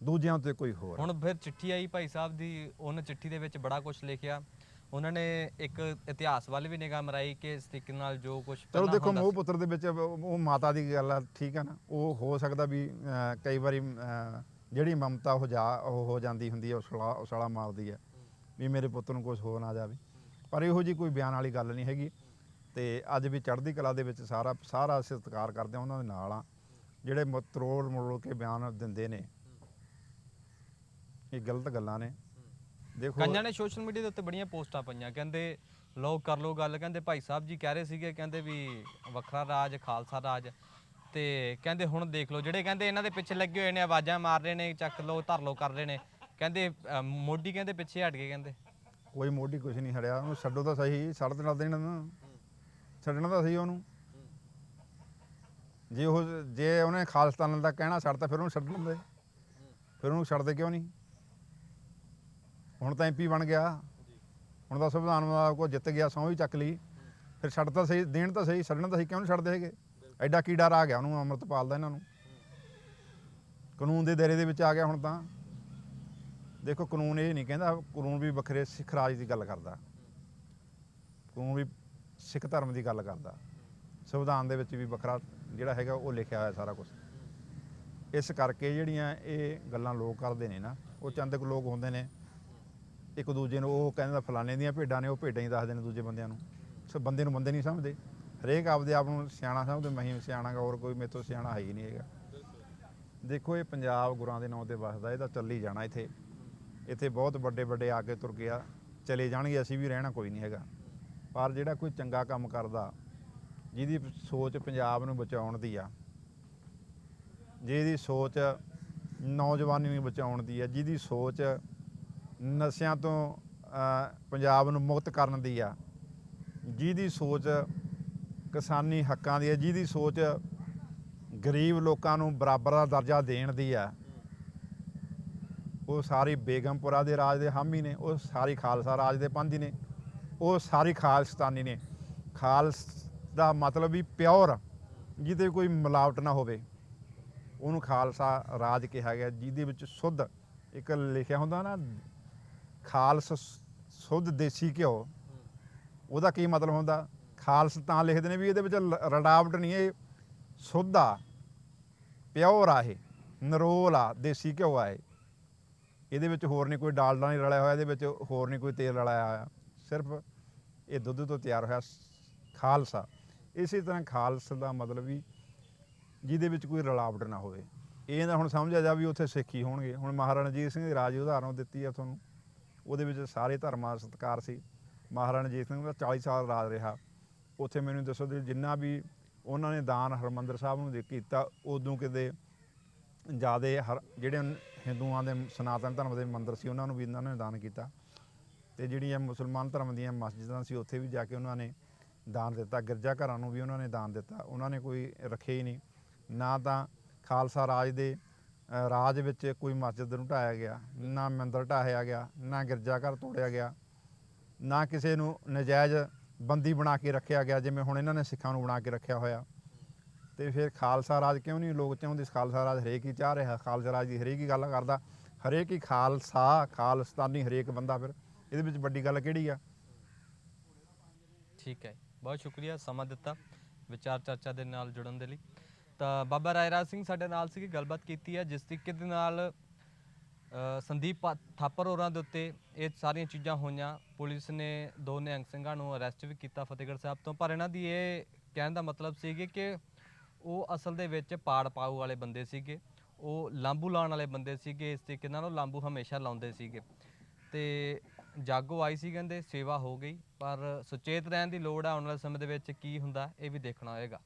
ਦੂਜਿਆਂ ਉੱਤੇ ਕੋਈ ਹੋਰ। ਹੁਣ ਫਿਰ ਚਿੱਠੀ ਆਈ ਭਾਈ ਸਾਹਿਬ ਦੀ ਉਹਨਾਂ ਚਿੱਠੀ ਦੇ ਵਿੱਚ ਬੜਾ ਕੁਝ ਲਿਖਿਆ। ਉਹਨਾਂ ਨੇ ਇੱਕ ਇਤਿਹਾਸ ਵੱਲ ਵੀ ਨਿਗਾਹ ਮਰਾਈ ਕਿ ਇਸ ਤਰੀਕੇ ਨਾਲ ਜੋ ਕੁਝ ਚਲੋ ਦੇਖੋ ਮੋਹ ਪੁੱਤਰ ਦੇ ਵਿੱਚ ਉਹ ਮਾਤਾ ਦੀ ਗੱਲ ਆ ਠੀਕ ਹੈ ਨਾ? ਉਹ ਹੋ ਸਕਦਾ ਵੀ ਕਈ ਵਾਰੀ ਜਿਹੜੀ ਮਮਤਾ ਉਹ ਜਾ ਉਹ ਹੋ ਜਾਂਦੀ ਹੁੰਦੀ ਹੈ ਉਸਲਾ ਉਸਲਾ ਮਾਰਦੀ ਹੈ ਵੀ ਮੇਰੇ ਪੁੱਤ ਨੂੰ ਕੁਝ ਹੋ ਨਾ ਜਾਵੇ। ਪਰ ਇਹੋ ਜੀ ਕੋਈ ਬਿਆਨ ਵਾਲੀ ਗੱਲ ਨਹੀਂ ਹੈਗੀ। ਤੇ ਅੱਜ ਵੀ ਚੜ੍ਹਦੀ ਕਲਾ ਦੇ ਵਿੱਚ ਸਾਰਾ ਸਾਰਾ ਸਤਿਕਾਰ ਕਰਦੇ ਹਾਂ, ਉਹਨਾਂ ਦੇ ਨਾਲ ਆ। ਜਿਹੜੇ ਮ- ਤਰੋੜ ਕੇ ਬਿਆਨ ਦਿੰਦੇ ਨੇ, ਇਹ ਗਲਤ ਗੱਲਾਂ ਨੇ। ਦੇਖੋ ਕੰਨਾਂ ਨੇ ਸੋਸ਼ਲ ਮੀਡੀਆ ਦੇ ਉੱਤੇ ਬੜੀਆਂ ਪੋਸਟਾਂ ਪਈਆਂ, ਕਹਿੰਦੇ ਲੋ ਕਰ ਲੋ ਗੱਲ, ਕਹਿੰਦੇ ਭਾਈ ਸਾਹਿਬ ਜੀ ਕਹਿ ਰਹੇ ਸੀਗੇ, ਕਹਿੰਦੇ ਵੀ ਵੱਖਰਾ ਰਾਜ, ਖਾਲਸਾ ਰਾਜ, ਤੇ ਕਹਿੰਦੇ ਹੁਣ ਦੇਖ ਲਓ ਜਿਹੜੇ ਕਹਿੰਦੇ ਇਹਨਾਂ ਦੇ ਪਿੱਛੇ ਲੱਗੇ ਹੋਏ ਨੇ, ਆਵਾਜ਼ਾਂ ਮਾਰ ਰਹੇ ਨੇ, ਚੱਕ ਲੋ, ਧਰ ਲੋ ਕਰ ਰਹੇ ਨੇ, ਕਹਿੰਦੇ ਮੋਢੀ ਕਹਿੰਦੇ ਪਿੱਛੇ ਹਟ ਗਏ, ਕਹਿੰਦੇ। ਕੋਈ ਮੋਢੀ ਕੁਛ ਨਹੀਂ ਹੜਿਆ, ਉਹਨੂੰ ਛੱਡੋ ਤਾਂ ਸਹੀ ਛੱਡ ਦੇਣਾ ਦੇਣਾ ਨਾ ਛੱਡਣਾ ਤਾਂ ਸਹੀ ਉਹਨੂੰ। ਜੇ ਉਹ, ਜੇ ਉਹਨੇ ਖਾਲਸਤਾਨ ਦਾ ਕਹਿਣਾ ਛੱਡਤਾ, ਫਿਰ ਉਹਨੂੰ ਛੱਡ ਦਿੰਦੇ ਫਿਰ ਉਹਨੂੰ ਛੱਡਦੇ ਕਿਉਂ ਨਹੀਂ? ਹੁਣ ਤਾਂ ਐਮਪੀ ਬਣ ਗਿਆ। ਹੁਣ ਤਾਂ ਸੰਵਿਧਾਨ ਮੁਤਾਬਕ ਜਿੱਤ ਗਿਆ, ਸਹੁੰ ਵੀ ਚੱਕ ਲਈ। ਫਿਰ ਛੱਡ ਤਾਂ ਸਹੀ, ਦੇਣ ਤਾਂ ਸਹੀ, ਛੱਡਣ ਤਾਂ ਸਹੀ, ਕਿਉਂ ਨਹੀਂ ਛੱਡਦੇ ਹੈਗੇ? ਐਡਾ ਕੀ ਡਰ ਆ ਗਿਆ ਉਹਨੂੰ, ਅੰਮ੍ਰਿਤਪਾਲ ਦਾ ਇਹਨਾਂ ਨੂੰ। ਕਾਨੂੰਨ ਦੇ ਦਾਇਰੇ ਦੇ ਵਿੱਚ ਆ ਗਿਆ ਹੁਣ ਤਾਂ। ਦੇਖੋ ਕਾਨੂੰਨ ਇਹ ਨਹੀਂ ਕਹਿੰਦਾ, ਕਾਨੂੰਨ ਵੀ ਵੱਖਰੇ ਸਿੱਖ ਰਾਜ ਦੀ ਗੱਲ ਕਰਦਾ। ਕਾਨੂੰਨ ਵੀ ਸਿੱਖ ਧਰਮ ਦੀ ਗੱਲ ਕਰਦਾ। ਸੰਵਿਧਾਨ ਦੇ ਵਿੱਚ ਵੀ ਵੱਖਰਾ ਜਿਹੜਾ ਹੈਗਾ ਉਹ ਲਿਖਿਆ ਹੋਇਆ ਸਾਰਾ ਕੁਝ ਇਸ ਕਰਕੇ ਜਿਹੜੀਆਂ ਇਹ ਗੱਲਾਂ ਲੋਕ ਕਰਦੇ ਨੇ ਨਾ, ਉਹ ਚੰਦ ਕੁ ਲੋਕ ਹੁੰਦੇ ਨੇ। ਇੱਕ ਦੂਜੇ ਨੂੰ ਉਹ ਕਹਿੰਦਾ ਫਲਾਣੇ ਦੀਆਂ ਭੇਡਾਂ ਨੇ, ਉਹ ਭੇਡਾਂ ਹੀ ਦੱਸਦੇ ਨੇ ਦੂਜੇ ਬੰਦਿਆਂ ਨੂੰ। ਸੋ ਬੰਦੇ ਨੂੰ ਬੰਦੇ ਨਹੀਂ ਸਮਝਦੇ। ਹਰੇਕ ਆਪਦੇ ਆਪ ਨੂੰ ਸਿਆਣਾ ਸਮਝਦੇ, ਮੈਂ ਹੀ ਸਿਆਣਾ ਹੋਰ ਕੋਈ ਮੇਰੇ ਤੋਂ ਸਿਆਣਾ ਹੈ ਹੀ ਨਹੀਂ ਹੈਗਾ। ਦੇਖੋ ਇਹ ਪੰਜਾਬ ਗੁਰਾਂ ਦੇ ਨਾਂ ਤੇ ਵਸਦਾ ਇਹ ਤਾਂ ਚੱਲੀ ਜਾਣਾ ਇੱਥੇ। ਇੱਥੇ ਬਹੁਤ ਵੱਡੇ ਵੱਡੇ ਆ ਕੇ ਤੁਰ ਗਿਆ। ਚਲੇ ਜਾਣਗੇ, ਅਸੀਂ ਵੀ ਰਹਿਣਾ ਕੋਈ ਨਹੀਂ ਹੈਗਾ। ਪਰ ਜਿਹੜਾ ਕੋਈ ਚੰਗਾ ਕੰਮ ਕਰਦਾ, ਜਿਹਦੀ ਸੋਚ ਪੰਜਾਬ ਨੂੰ ਬਚਾਉਣ ਦੀ ਆ, ਜਿਹਦੀ ਸੋਚ ਨੌਜਵਾਨੀ ਨੂੰ ਬਚਾਉਣ ਦੀ ਆ, ਜਿਹਦੀ ਸੋਚ ਨਸ਼ਿਆਂ ਤੋਂ ਪੰਜਾਬ ਨੂੰ ਮੁਕਤ ਕਰਨ ਦੀ ਆ, ਜਿਹਦੀ ਸੋਚ ਕਿਸਾਨੀ ਹੱਕਾਂ ਦੀ ਆ, ਜਿਹਦੀ ਸੋਚ ਗਰੀਬ ਲੋਕਾਂ ਨੂੰ ਬਰਾਬਰ ਦਾ ਦਰਜਾ ਦੇਣ ਦੀ ਆ ਉਹ ਸਾਰੀ ਬੇਗਮਪੁਰਾ ਦੇ ਰਾਜ ਦੇ ਹਾਮੀ ਨੇ, ਉਹ ਸਾਰੀ ਖਾਲਸਾ ਰਾਜ ਦੇ ਪੰਥੀ ਨੇ, ਉਹ ਸਾਰੀ ਖਾਲਸਤਾਨੀ ਨੇ। ਖਾਲਸ ਦਾ ਮਤਲਬ ਵੀ ਪਿਓਰ, ਜਿਹਦੇ ਕੋਈ ਮਿਲਾਵਟ ਨਾ ਹੋਵੇ। ਉਹਨੂੰ ਖਾਲਸਾ ਰਾਜ ਕਿਹਾ ਗਿਆ, ਜਿਹਦੇ ਵਿੱਚ ਸੁੱਧ, ਇੱਕ ਲਿਖਿਆ ਹੁੰਦਾ ਨਾ, ਖਾਲਸ ਸੁੱਧ ਦੇਸੀ ਘਿਓ। ਉਹਦਾ ਕੀ ਮਤਲਬ ਹੁੰਦਾ? ਖਾਲਸ ਤਾਂ ਲਿਖਦੇ ਨੇ ਵੀ ਇਹਦੇ ਵਿੱਚ ਰਡਾਵਟ ਨਹੀਂ, ਇਹ ਸੁੱਧ ਆ, ਪਿਓਰ ਆ ਇਹ, ਨਰੋਲ ਆ, ਦੇਸੀ ਘਿਓ ਆ ਇਹ। ਇਹਦੇ ਵਿੱਚ ਹੋਰ ਨਹੀਂ ਕੋਈ ਡਾਲਡਾ ਨਹੀਂ ਰਲਿਆ ਹੋਇਆ, ਇਹਦੇ ਵਿੱਚ ਹੋਰ ਨਹੀਂ ਕੋਈ ਤੇਲ ਰਲਾਇਆ ਹੋਇਆ। ਸਿਰਫ ਇਹ ਦੁੱਧ ਤੋਂ ਤਿਆਰ ਹੋਇਆ ਖਾਲਸਾ। ਇਸੇ ਤਰ੍ਹਾਂ ਖਾਲਸਾ ਦਾ ਮਤਲਬ ਵੀ ਜਿਹਦੇ ਵਿੱਚ ਕੋਈ ਰਲਾਵਟ ਨਾ ਹੋਵੇ। ਇਹ ਨਾ ਹੁਣ ਸਮਝਿਆ ਜਾ ਵੀ ਉੱਥੇ ਸਿੱਖੀ ਹੋਣਗੇ। ਹੁਣ ਮਹਾਰਾਣਾ ਰਣਜੀਤ ਸਿੰਘ ਦੀ ਰਾਜ ਦੀ ਉਦਾਹਰਣ ਦਿੱਤੀ ਆ ਤੁਹਾਨੂੰ। ਉਹਦੇ ਵਿੱਚ ਸਾਰੇ ਧਰਮਾਂ ਦਾ ਸਤਿਕਾਰ ਸੀ। ਮਹਾਰਾਣਾ ਰਣਜੀਤ ਸਿੰਘ ਦਾ 40 ਸਾਲ ਰਾਜ ਰਿਹਾ। ਉੱਥੇ ਮੈਨੂੰ ਦੱਸੋ ਵੀ ਜਿੰਨਾ ਵੀ ਉਹਨਾਂ ਨੇ ਦਾਨ ਹਰਮੰਦਰ ਸਾਹਿਬ ਨੂੰ ਦੇ ਕੀਤਾ, ਉਦੋਂ ਕਿਤੇ ਜਿਆਦੇ ਹਰ ਜਿਹੜੇ ਹਿੰਦੂਆਂ ਦੇ ਸਨਾਤਨ ਧਰਮ ਦੇ ਮੰਦਿਰ ਸੀ, ਉਹਨਾਂ ਨੂੰ ਵੀ ਇਹਨਾਂ ਨੇ ਦਾਨ ਕੀਤਾ। ਤੇ ਜਿਹੜੀਆਂ ਮੁਸਲਮਾਨ ਧਰਮ ਦੀਆਂ ਮਸਜਿਦਾਂ ਸੀ, ਉੱਥੇ ਵੀ ਜਾ ਕੇ ਉਹਨਾਂ ਨੇ ਦਾਨ ਦਿੱਤਾ। ਗਿਰਜਾ ਘਰਾਂ ਨੂੰ ਵੀ ਉਹਨਾਂ ਨੇ ਦਾਨ ਦਿੱਤਾ। ਉਹਨਾਂ ਨੇ ਕੋਈ ਰੱਖੇ ਹੀ ਨਹੀਂ। ਨਾ ਤਾਂ ਖਾਲਸਾ ਰਾਜ ਦੇ ਰਾਜ ਵਿੱਚ ਕੋਈ ਮਸਜਿਦ ਨੂੰ ਢਾਇਆ ਗਿਆ, ਨਾ ਮੰਦਿਰ ਢਾਹਿਆ ਗਿਆ, ਨਾ ਗਿਰਜਾ ਘਰ ਤੋੜਿਆ ਗਿਆ, ਨਾ ਕਿਸੇ ਨੂੰ ਨਜਾਇਜ਼ ਬੰਦੀ ਬਣਾ ਕੇ ਰੱਖਿਆ ਗਿਆ, ਜਿਵੇਂ ਹੁਣ ਇਹਨਾਂ ਨੇ ਸਿੱਖਾਂ ਨੂੰ ਬਣਾ ਕੇ ਰੱਖਿਆ ਹੋਇਆ। ਤੇ ਫਿਰ ਖਾਲਸਾ ਰਾਜ ਕਿਉਂ ਨਹੀਂ? ਲੋਕ ਚਾਹੁੰਦੇ ਖਾਲਸਾ ਰਾਜ ਹਰੇਕ ਹੀ ਚਾਹ ਰਿਹਾ, ਖਾਲਸਾ ਰਾਜ ਦੀ ਹਰੇਕ ਹੀ ਗੱਲ ਕਰਦਾ। ਹਰੇਕ ਹੀ ਖਾਲਸਾ, ਖਾਲਸਤਾਨੀ ਹਰੇਕ ਬੰਦਾ ਫਿਰ ਇਹਦੇ ਵਿੱਚ ਵੱਡੀ ਗੱਲ ਕਿਹੜੀ ਆ? ਠੀਕ ਹੈ ਬਹੁਤ ਸ਼ੁਕਰੀਆ ਸਮਾਂ ਦਿੱਤਾ ਵਿਚਾਰ ਚਰਚਾ ਦੇ ਨਾਲ ਜੁੜਨ ਦੇ ਲਈ। ਤਾਂ ਬਾਬਾ ਰਾਏ ਰਾਜ ਸਿੰਘ ਸਾਡੇ ਨਾਲ ਸੀ ਗੱਲਬਾਤ ਕੀਤੀ ਹੈ, ਜਿਸ ਤਰੀਕੇ ਦੇ ਨਾਲ ਸੰਦੀਪ ਪਾ- ਥਾਪਰ ਹੋਰਾਂ ਦੇ ਉੱਤੇ ਇਹ ਸਾਰੀਆਂ ਚੀਜ਼ਾਂ ਹੋਈਆਂ। ਪੁਲਿਸ ਨੇ ਦੋ ਨਿਹੰਗ ਸਿੰਘਾਂ ਨੂੰ ਅਰੈਸਟ ਵੀ ਕੀਤਾ ਫਤਿਹਗੜ੍ਹ ਸਾਹਿਬ ਤੋਂ, ਪਰ ਇਹਨਾਂ ਦੀ ਇਹ ਕਹਿਣ ਦਾ ਮਤਲਬ ਸੀਗੇ ਕਿ ਉਹ ਅਸਲ ਦੇ ਵਿੱਚ ਪਾੜ ਪਾਉ ਵਾਲੇ ਬੰਦੇ ਸੀਗੇ। ਉਹ ਲਾਂਬੂ ਲਾਉਣ ਵਾਲੇ ਬੰਦੇ ਸੀਗੇ, ਇਸ ਤਰੀਕੇ ਨਾਲ ਉਹ ਲਾਂਬੂ ਹਮੇਸ਼ਾ ਲਾਉਂਦੇ ਸੀਗੇ। ਤੇ ਜਾਗੋ ਆਈ ਸੀ ਕਹਿੰਦੇ, ਸੇਵਾ ਹੋ ਗਈ। ਪਰ ਸੁਚੇਤ ਰਹਿਣ ਦੀ ਲੋੜ ਆ, ਆਉਣ ਵਾਲੇ ਸਮੇਂ ਦੇ ਵਿੱਚ ਕੀ ਹੁੰਦਾ, ਇਹ ਵੀ ਦੇਖਣਾ ਹੋਏਗਾ।